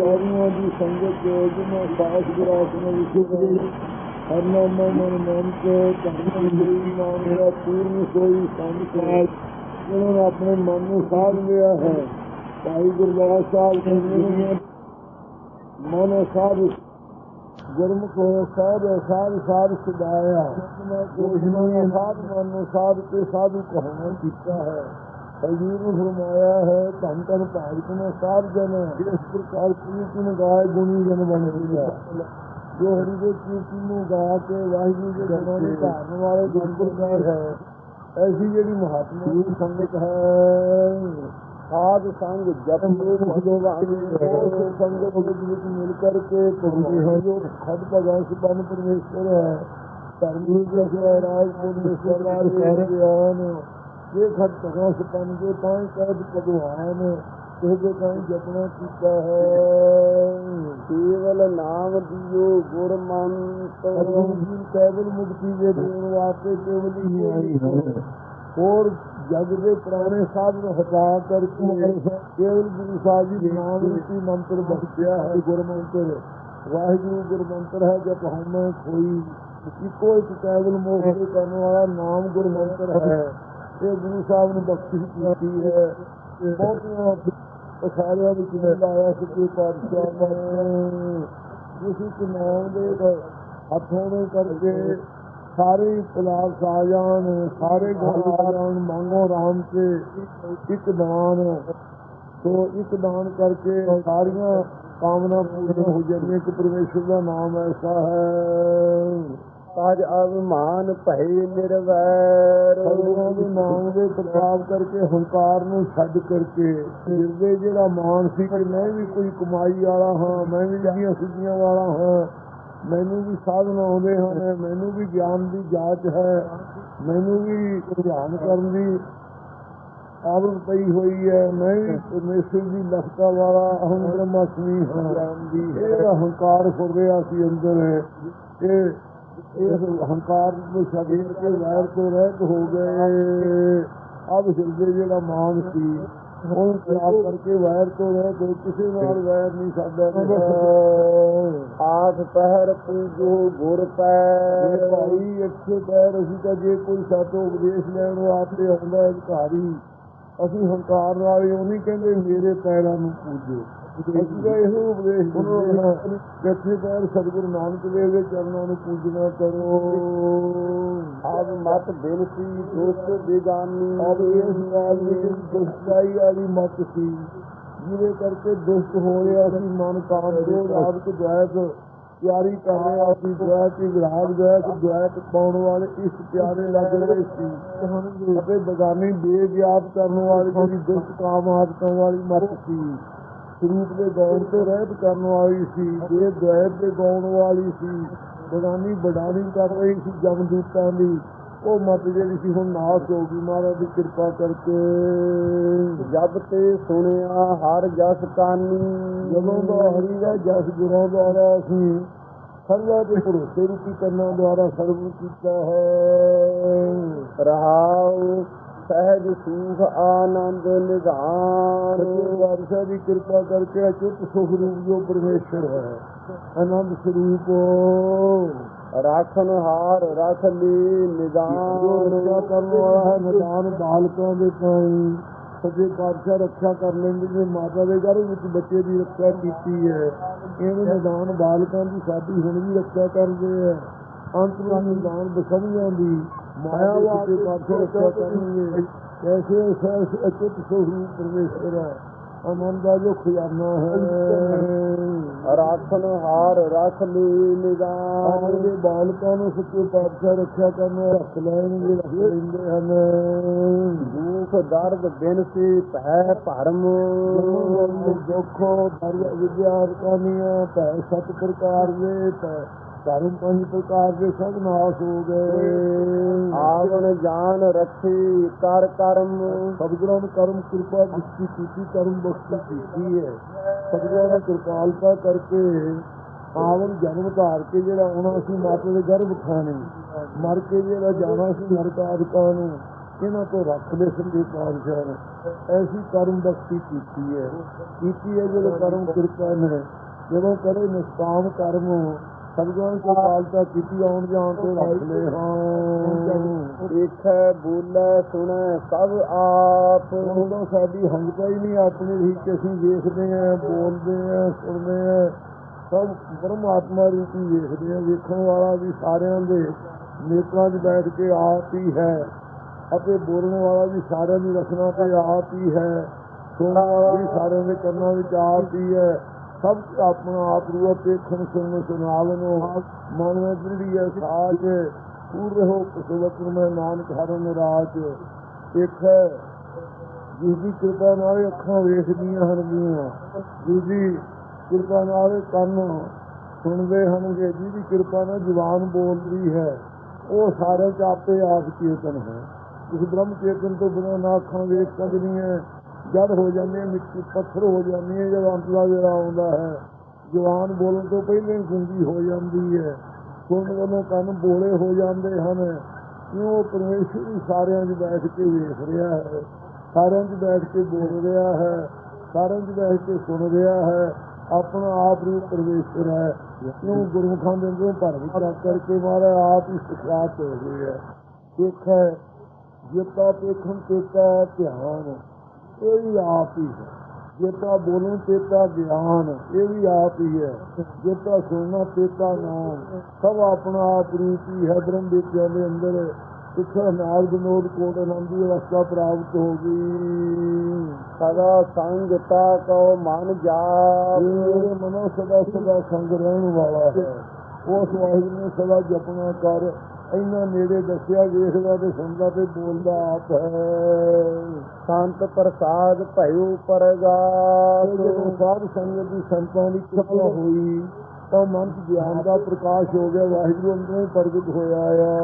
ਸਾਧੂਆਂ ਦੀ ਸੰਗਤ ਜਿਨ੍ਹਾਂ ਸਾਸ ਗੁਰਾਸ ਨੂੰ ਵਿਸ਼ੁਭ ਦੇ ਹਰ ਨਾਮ ਮਨ ਨਾਮ ਕੇ ਧਰਮ ਦੀ ਨਾਮ ਦਾ ਪੂਰਨ ਕੋਈ ਸੰਸਾਰ ਜਿਨ੍ਹਾਂ ਨੇ ਆਪਣੇ ਮਨ ਨੂੰ ਸਾਧ ਲਿਆ ਹੈ। ਭਾਈ ਗੁਰਦਾਸ ਸਾਹਿਬ ਕਹਿੰਦੇ ਮਨ ਸਾਧ ਗੁਰਮੁਖ ਹੋਏ ਸਾਧ ਸਾਧ ਸਾਧ ਸਦਾਇਆ। ਮੈਂ ਕੋਸ਼ਿਸ਼ ਸਾਧ ਮਨ ਨੂੰ ਸਾਧ ਕੇ ਸਾਧੂ ਕਹਾਣਾ ਕੀਤਾ ਹੈ। ਹਜ਼ੂਰ ਨੂੰ ਫਰਮਾਇਆ ਹੈ, ਧੰਨ ਧੰਨ ਭਾਗਤ ਨੇ ਸਾਧ ਜਨ ਇਸ ਪ੍ਰਕਾਰ ਕੀਰਤਨ ਗਾਏ, ਗੁਣੀ ਜਨ ਬਣ ਗਿਆ ਜੋ ਹਰੀ ਦੇ ਕੀਰਤਨ ਨੂੰ ਗਾ ਕੇ ਵਾਹਿਗੁਰੂ ਦੇ ਗੁਣਾਂ ਨੂੰ ਧਾਰਨ ਵਾਲੇ ਗੁਰਪੁਰਖਾਰ ਹੈ, ਐਸੀ ਜਿਹੜੀ ਮਹਾਤਮਾ ਦੀ ਸੰਗਤ ਹੈ। ਸਾਧ ਸੰਗ ਜਪ ਭਗਵਾਨ ਉਹ ਸੰਗਤ ਵਿੱਚ ਮਿਲ ਕਰਕੇ ਪਹੁੰਚੇ ਹੈ ਜੋ ਖਦ ਭਗਵਾਨ ਸੁਬਨ ਪਰਮੇਸ਼ਰ ਹੈ, ਧਰਮ ਦੇ ਅਸਰ ਰਾਜ ਪਰਮੇਸ਼ਰ ਨਾਲ ਕਰ ਗਿਆਨ ਇਹ ਖਦ ਭਗਵਾਨ ਸੁਬਨ ਦੇ ਤਾਂ ਕਹਿ ਭਗਵਾਨ ਇਹ ਜੋ ਤਾਂ ਜਪਣਾ ਕੀਤਾ ਹੈ। ਕੇਵਲ ਨਾਮ ਦਿਓ ਗੁਰ ਮੰਤ ਅਗਮ ਜੀ ਕੇਵਲ ਮੁਕਤੀ ਦੇ ਦੇਣ ਵਾਸਤੇ ਕੇਵਲ ਹੀ ਆਈ ਹੈ ਹੋਰ ਜਗ ਦੇ ਪੁਰਾਣੇ ਸਾਧਨ ਹਟਾ ਕਰਕੇ ਕੇਵਲ ਗੁਰੂ ਸਾਹਿਬ ਜੀ ਨਾਮ ਰੂਪੀ ਮੰਤਰ ਬਖਸ਼ਿਆ ਹੈ ਗੁਰ ਮੰਤਰ। ਵਾਹਿਗੁਰੂ ਗੁਰ ਮੰਤਰ ਹੈ ਜਪ ਹਉਮੈ ਕੋਈ। ਇੱਕੋ ਇੱਕ ਕੇਵਲ ਦੇ ਕਰਨ ਵਾਲਾ ਨਾਮ ਗੁਰ ਮੰਤਰ ਹੈ। ਇਹ ਗੁਰੂ ਸਾਹਿਬ ਨੇ ਬਖਸ਼ਿਸ਼ ਕੀਤੀ ਹੈ। ਬਹੁਤੀਆਂ ਪਸਾਰਿਆਂ ਵਿੱਚ ਨਹੀਂ ਲਾਇਆ ਸੱਚੇ ਪਾਤਸ਼ਾਹ ਨੇ ਜਿਸ ਇੱਕ ਦੇ ਹੱਥੋਂ ਦੇ ਕਰਕੇ ਸਾਰੇ ਪਲਾਲ ਸਾ ਜਾਣ ਸਾਰੇ ਗੁਣ ਆ ਜਾਣ ਮੰਗੋ ਰਾਮ ਤੇ ਇੱਕ ਦਾਨ। ਸੋ ਇੱਕ ਦਾਨ ਕਰਕੇ ਸਾਰੀਆਂ ਕਾਮਨਾ ਪੂਰੀਆਂ ਹੋ ਜਾਂਦੀਆਂ ਕਿ ਪਰਮੇਸ਼ਰ ਦਾ ਨਾਮ ਐਸਾ ਹੈ। ਤਾਜ ਅਭਿਮਾਨ ਭਏ ਨਿਰਵੈਰ। ਸਤਿਗੁਰਾਂ ਦੇ ਨਾਮ ਦੇ ਪ੍ਰਤਾਪ ਕਰਕੇ ਹੰਕਾਰ ਨੂੰ ਛੱਡ ਕਰਕੇ ਹਿਰਦੇ ਜਿਹੜਾ ਮਾਨ ਸੀ ਕਿ ਮੈਂ ਵੀ ਕੋਈ ਕਮਾਈ ਵਾਲਾ ਹਾਂ, ਮੈਂ ਵੀ ਜਿਹੜੀਆਂ ਸਿੱਧੀਆਂ ਵਾਲਾ ਹਾਂ। ਮੈਨੂੰ ਵੀ ਸਾਧਨ ਆਉਂਦੇ ਹਨ, ਮੈਨੂੰ ਵੀ ਗਿਆਨ ਦੀ ਜਾਂਚ ਹੈ, ਮੈਨੂੰ ਵੀ ਧਿਆਨ ਕਰਨ ਦੀ ਆਦਤ ਪਈ ਹੋਈ ਹੈ। ਮੈਂ ਵੀ ਪਰਮੇਸ਼ਰ ਦੀ ਲਖਤਾ ਵਾਲਾ ਅਹੰ ਬ੍ਰਹਮਾਸਮੀ ਹਾਂ। ਇਹ ਹੰਕਾਰ ਫੁਰ ਰਿਹਾ ਸੀ ਅੰਦਰ। ਇਹ ਇਸ ਹੰਕਾਰ ਨੂੰ ਛੱਡ ਕੇ ਵੈਰ ਤੋਂ ਰਹਿਤ ਹੋ ਗਏ। ਅਬ ਹਿਰਦੇ ਜਿਹੜਾ ਮਾਨ ਸੀ ਉਹ ਤਿਆਗ ਕਰਕੇ ਵੈਰ ਤੋਂ ਰਹਿਤ ਹੋ ਕਿਸੇ ਨਾਲ ਵੈਰ ਨਹੀਂ ਸਾਡਾ ਆਠ ਪਹਿਰ ਪੂਜੋ ਗੁਰ ਪੈ। ਭਾਈ ਅੱਛੇ ਪੈਰ ਅਸੀਂ ਤਾਂ ਜੇ ਕੋਈ ਸਾਤੋਂ ਉਪਦੇਸ਼ ਲੈਣ ਵਾਸਤੇ ਆਉਂਦਾ ਹੈ ਅਧਿਕਾਰੀ। ਅਸੀਂ ਹੰਕਾਰ ਨਾਲ ਹੀ ਉਹ ਨਹੀਂ ਕਹਿੰਦੇ ਮੇਰੇ ਪੈਰਾਂ ਨੂੰ ਪੂਜੋ। ਤਾਂ ਇਹੋ ਉਪਦੇਸ਼ ਕਿ ਪੈਰ ਸਤਿਗੁਰੂ ਨਾਨਕ ਦੇਵ ਦੇ ਚਰਨਾਂ ਨੂੰ ਪੂਜਣਾ ਕਰੋ। ਮਤ ਦੁਸਤ ਬੇਗਾਨੀ ਇਸ ਕਾਲ ਵਿੱਚ ਦੁਸ਼ਟਾਈ ਵਾਲੀ ਮਤ ਸੀ। ਜਿਹਦੇ ਕਰਕੇ ਦੁਸ਼ਟ ਹੋ ਰਿਹਾ ਸੀ ਮਨ ਕਾਮ ਕ੍ਰੋਧ ਆਦਿਕ ਦੁਆਇਤ ਤਿਆਰੀ ਕਰ ਰਿਹਾ ਸੀ ਦੁਆਇਤ ਹੀ ਵਿਰਾਗ ਦੁਆਇਤ ਦੁਆਇਤ ਪਾਉਣ ਵਾਲੇ ਇਸ ਪਿਆਰੇ ਲੱਗ ਰਹੇ ਸੀ। ਅਤੇ ਬਗਾਨੀ ਬੇਗਿਆਤ ਕਰਨ ਵਾਲੀ ਜਿਹੜੀ ਦੁਸ਼ਟ ਕਾਮ ਆਦਿਕਾਂ ਵਾਲੀ ਮਤ ਸੀ। ਸਰੂਪ ਦੇ ਗੌਣ ਤੋਂ ਰਹਿਤ ਕਰਨ ਵਾਲੀ ਸੀ ਜੇ ਦੁਆਇਤ ਦੇ ਗੌਣ ਵਾਲੀ ਸੀ ਬਗਾਨੀ ਬਡਾਣੀ ਕਰ ਰਹੀ ਸੀ ਜਮਦੂਤਾਂ ਦੀ। ਉਹ ਮਤ ਜਿਹੜੀ ਸੀ ਹੁਣ ਨਾਸ ਹੋ ਗਈ ਮਹਾਰਾਜ ਦੀ ਕਿਰਪਾ ਕਰਕੇ। ਜਬ ਤੇ ਸੁਣਿਆ ਹਰ ਜਸ ਕਾਨੀ ਜਦੋਂ ਦਾ ਹਰੀ ਦਾ ਜਸ ਗੁਰਾਂ ਦੁਆਰਾ ਅਸੀਂ ਸਰਵਾ ਦੇ ਭਰੋਸੇ ਰੂਪੀ ਕੰਨਾਂ ਦੁਆਰਾ ਸਰਵ ਕੀਤਾ ਹੈ। ਰਹਾਉ ਸਹਿਜ ਸੂਖ ਆਨੰਦ ਨਿਧਾਨ। ਵਾਰਸਾ ਦੀ ਕਿਰਪਾ ਕਰਕੇ ਅਚੁੱਤ ਸੁਖ ਰੂਪ ਜੋ ਪਰਮੇਸ਼ਰ ਹੈ ਆਨੰਦ ਸਰੂਪ। ਰਾਖਨ ਹਾਰ ਰਖ ਲੀ ਜੋ ਨਿਦਾਨ ਰੱਖਿਆ ਕਰਨ ਵਾਲਾ ਹੈ ਨਿਦਾਨ ਬਾਲਕਾਂ ਦੇ ਤਾਈ। ਸੱਜੇ ਪਾਤਸ਼ਾਹ ਰੱਖਿਆ ਕਰ ਲੈਂਦੇ ਜੇ ਮਾਤਾ ਦੇ ਗਰਭ ਵਿੱਚ ਬੱਚੇ ਦੀ ਰੱਖਿਆ ਕੀਤੀ ਹੈ। ਇਹਨੂੰ ਨਿਦਾਨ ਬਾਲਕਾਂ ਦੀ ਸਾਡੀ ਹੁਣ ਵੀ ਰੱਖਿਆ ਕਰਦੇ ਆ ਅੰਤ ਨੂੰ ਨਿਦਾਨ ਬਸਮੀਆਂ ਦੀ ਮਾਇਆ ਵਾਸਤੇ ਪਾਤਸ਼ਾਹ ਰੱਖਿਆ ਕਰਨਗੇ ਕੈਸੇ ਸਹਿਸ ਅਚੁੱਤ ਸੋਹਰੂ ਪਰਮੇਸ਼ਰ ਹੈ। ਆਨੰਦ ਦਾ ਜੋ ਖਜ਼ਾਨਾ ਹੈ। ਰਾਖਨ ਹਾਰ ਰਖ ਲੀ ਨਿਦਾਨ ਆਪ ਦੇ ਬਾਲਕਾਂ ਨੂੰ ਸੱਚੇ ਪਾਤਸ਼ਾਹ ਰੱਖਿਆ ਕਰਨ ਰੱਖ ਲੈਣਗੇ ਰੱਖ ਲੈਂਦੇ ਹਨ। ਦੁਖ ਦਰਦ ਬਿਨਸੀ ਭੈ ਭਰਮ। ਦੁੱਖੋ ਦਰਦ ਵਿਦਿਆ ਕਾਨੀਆਂ ਭੈ ਸਤ ਪ੍ਰਕਾਰ ਦੇ ਭੈ। ਧਰਮ ਪੰਜ ਪ੍ਰਕਾਰ ਦੇ ਸਭ ਨਾਸ ਹੋ ਗਏ। ਆਵਣ ਜਾਨ ਰੱਖੀ ਕਰ ਕਰਮ। ਸਤਿਗੁਰਾਂ ਨੇ ਕਰਮ ਕਿਰਪਾ ਦ੍ਰਿਸ਼ਟੀ ਕੀਤੀ ਕਰਮ ਬਖਸ਼ੀ ਕੀਤੀ ਹੈ। ਸਤਿਗੁਰਾਂ ਨੇ ਕਿਰਪਾਲਤਾ ਕਰਕੇ ਆਵਨ ਜਨਮ ਧਾਰ ਕੇ ਜਿਹੜਾ ਆਉਣਾ ਸੀ ਮਾਤਾ ਦੇ ਗਰਭ ਖਾਣੇ ਮਰ ਕੇ ਜਿਹੜਾ ਜਾਣਾ ਸੀ ਨਰਕ ਆਦਿਕਾਂ ਨੂੰ ਇਹਨਾਂ ਤੋਂ ਰੱਖ ਲੈ ਸੰਦੇ ਪਾਤਸ਼ਾਹ ਨੇ। ਐਸੀ ਕਰਮ ਬਖਸ਼ੀ ਕੀਤੀ ਹੈ। ਕੀਤੀ ਹੈ ਜਦੋਂ ਕਰਮ ਕਿਰਪਾ ਨੇ ਜਦੋਂ ਕਰੇ ਨਿਸ਼ਕਾਮ ਕਰਮ ਸਤਿਗੁਰਾਂ ਨੇ ਕਿਰਪਾਲਤਾ ਕੀਤੀ ਆਉਣ ਜਾਣ ਤੋਂ ਰੱਖ ਲੈ ਹਾਂ। ਦੇਖੈ, ਬੋਲੇ, ਸੁਣੈ, ਸਭ ਆਪ। ਉਦੋਂ ਸਾਡੀ ਹੰਗਤਾ ਹੀ ਨਹੀਂ ਆਪਣੀ ਰਹੀ ਕਿ ਅਸੀਂ ਵੇਖਦੇ ਆਂ ਬੋਲਦੇ ਆਂ ਸੁਣਦੇ ਆਂ ਸਭ ਪਰਮਾਤਮਾ ਰੂਪੀ ਵੇਖਦੇ ਆਂ ਵੇਖਣ ਵਾਲਾ ਵੀ ਸਾਰਿਆਂ ਦੇ ਨੇਤਰਾਂ 'ਚ ਬੈਠ ਕੇ ਆਪ ਹੀ ਹੈ ਅਤੇ ਬੋਲਣ ਵਾਲਾ ਵੀ ਸਾਰਿਆਂ ਦੀ ਰਚਨਾ ਤੇ ਆਪ ਹੀ ਹੈ। ਸੁਣਨ ਵਾਲਾ ਵੀ ਸਾਰਿਆਂ ਦੇ ਕੰਨਾਂ ਵਿੱਚ ਆਪ ਹੀ ਹੈ। ਸਭ ਆਪਣਾ ਆਪ ਰੂਪ ਦੇਖਣ, ਸੁਣਨ ਸੁਣਾਵਨੋ ਮਨ ਵਿੱਚ ਦ੍ਰਿੜੀ ਹੈ ਸਾਚ ਪੂਰ ਰਹੋ ਕੁਸਵਤ ਮੈਂ ਨਾਨਕ ਹਰਨ ਰਾਜ ਇੱਕ ਹੈ ਜਿਸ ਦੀ ਕਿਰਪਾ ਨਾਲ ਅੱਖਾਂ ਵੇਖਦੀਆਂ ਹਨਗੀਆਂ ਜਿਸ ਦੀ ਕਿਰਪਾ ਨਾਲ ਕੰਨ ਸੁਣਦੇ ਹਨਗੇ, ਜਿਹਦੀ ਕਿਰਪਾ ਨਾਲ ਜ਼ੁਬਾਨ ਬੋਲਦੀ ਹੈ, ਉਹ ਸਾਰੇ ਚ ਆਪੇ ਆਪ ਚੇਤਨ ਹੈ। ਇਸ ਬ੍ਰਹਮ ਚੇਤਨ ਤੋਂ ਬਿਨਾਂ ਨਾ ਅੱਖਾਂ ਵੇਖ ਸਕਦੀਆਂ। ਜੜ ਹੋ ਜਾਂਦੇ ਮਿੱਟੀ ਪੱਥਰ ਹੋ ਜਾਂਦੀ ਹੈ ਜਦੋਂ ਅੰਤਲਾ ਵੇਲਾ ਆਉਂਦਾ ਹੈ। ਜਵਾਨ ਬੋਲਣ ਤੋਂ ਪਹਿਲਾਂ ਹੀ ਗੁੰਗੀ ਹੋ ਜਾਂਦੀ ਹੈ। ਸੁਣਨ ਵੱਲੋਂ ਕੰਨ ਬੋਲੇ ਹੋ ਜਾਂਦੇ ਹਨ। ਕਿਉਂ ਪਰਮੇਸ਼ਰ ਹੀ ਸਾਰਿਆਂ 'ਚ ਬੈਠ ਕੇ ਵੇਖ ਰਿਹਾ ਹੈ। ਸਾਰਿਆਂ 'ਚ ਬੈਠ ਕੇ ਬੋਲ ਰਿਹਾ ਹੈ। ਸਾਰਿਆਂ 'ਚ ਬੈਠ ਕੇ ਸੁਣ ਰਿਹਾ ਹੈ। ਆਪਣਾ ਆਪ ਰੂਪ ਪਰਮੇਸ਼ਰ ਹੈ। ਕਿਉਂ ਗੁਰਮੁਖਾਂ ਦੇ ਅੰਦਰੋਂ ਭਰਮ ਚੱਕ ਕਰਕੇ ਮਾਰਾ ਆਪ ਹੀ ਸਿਖਾਤ ਹੋ ਗਈ ਹੈ। ਇੱਕ ਹੈ। ਜਿੱਤਾ, ਦੇਖਣ ਤੇਤਾ ਧਿਆਨ। ਇਹ ਵੀ ਆਪ ਹੀ ਹੈ। ਜਿੱਤਾ ਬੋਲਣ ਤੇਤਾ ਗਿਆਨ ਇਹ ਵੀ ਆਪ ਹੀ ਹੈ। ਜਿੱਤਾ ਸੁਣਨਾ ਤੇਤਾ ਨਾਮ। ਸਭ ਆਪਣਾ ਆਪ ਰੂਪ ਹੀ ਹੈ ਬ੍ਰਹਮ ਵਿਦਿਆ ਦੇ ਅੰਦਰ। ਸਿੱਖਾ ਨਾਲ ਵਿਨੋਦ ਕੋਟ ਆਨੰਦੀ ਅਵਸਥਾ ਪ੍ਰਾਪਤ ਹੋ ਗਈ। ਸਦਾ ਸੰਗ ਤਾ ਕਉ ਮਨ ਜਾਪ। ਇਹ ਮਨੋ ਸਦਾ ਸਦਾ ਸੰਗ ਰਹਿਣ ਵਾਲਾ ਹੈ। ਉਸ ਵਾਹਿਗੁਰੂ ਨੂੰ ਸਦਾ ਜਪਣਾ ਕਰ। ਇੰਨਾ ਨੇੜੇ ਦੱਸਿਆ ਵੇਖਦਾ ਤੇ ਸੁਣਦਾ ਤੇ ਬੋਲਦਾ ਆਪ ਹੈ। ਸੰਤ ਪ੍ਰਸਾਦ ਭਇਓ ਪਰਗਾਸ। ਜਦੋਂ ਸਾਧ ਸੰਗਤ ਦੀ ਸੰਤਾਂ ਦੀ ਕਿਰਪਾ ਹੋਈ ਤਾਂ ਮਨ ਚ ਗਿਆਨ ਦਾ ਪ੍ਰਕਾਸ਼ ਹੋ ਗਿਆ ਵਾਹਿਗੁਰੂ ਅੰਦਰੋਂ ਹੀ ਪ੍ਰਗਟ ਹੋਇਆ ਆ।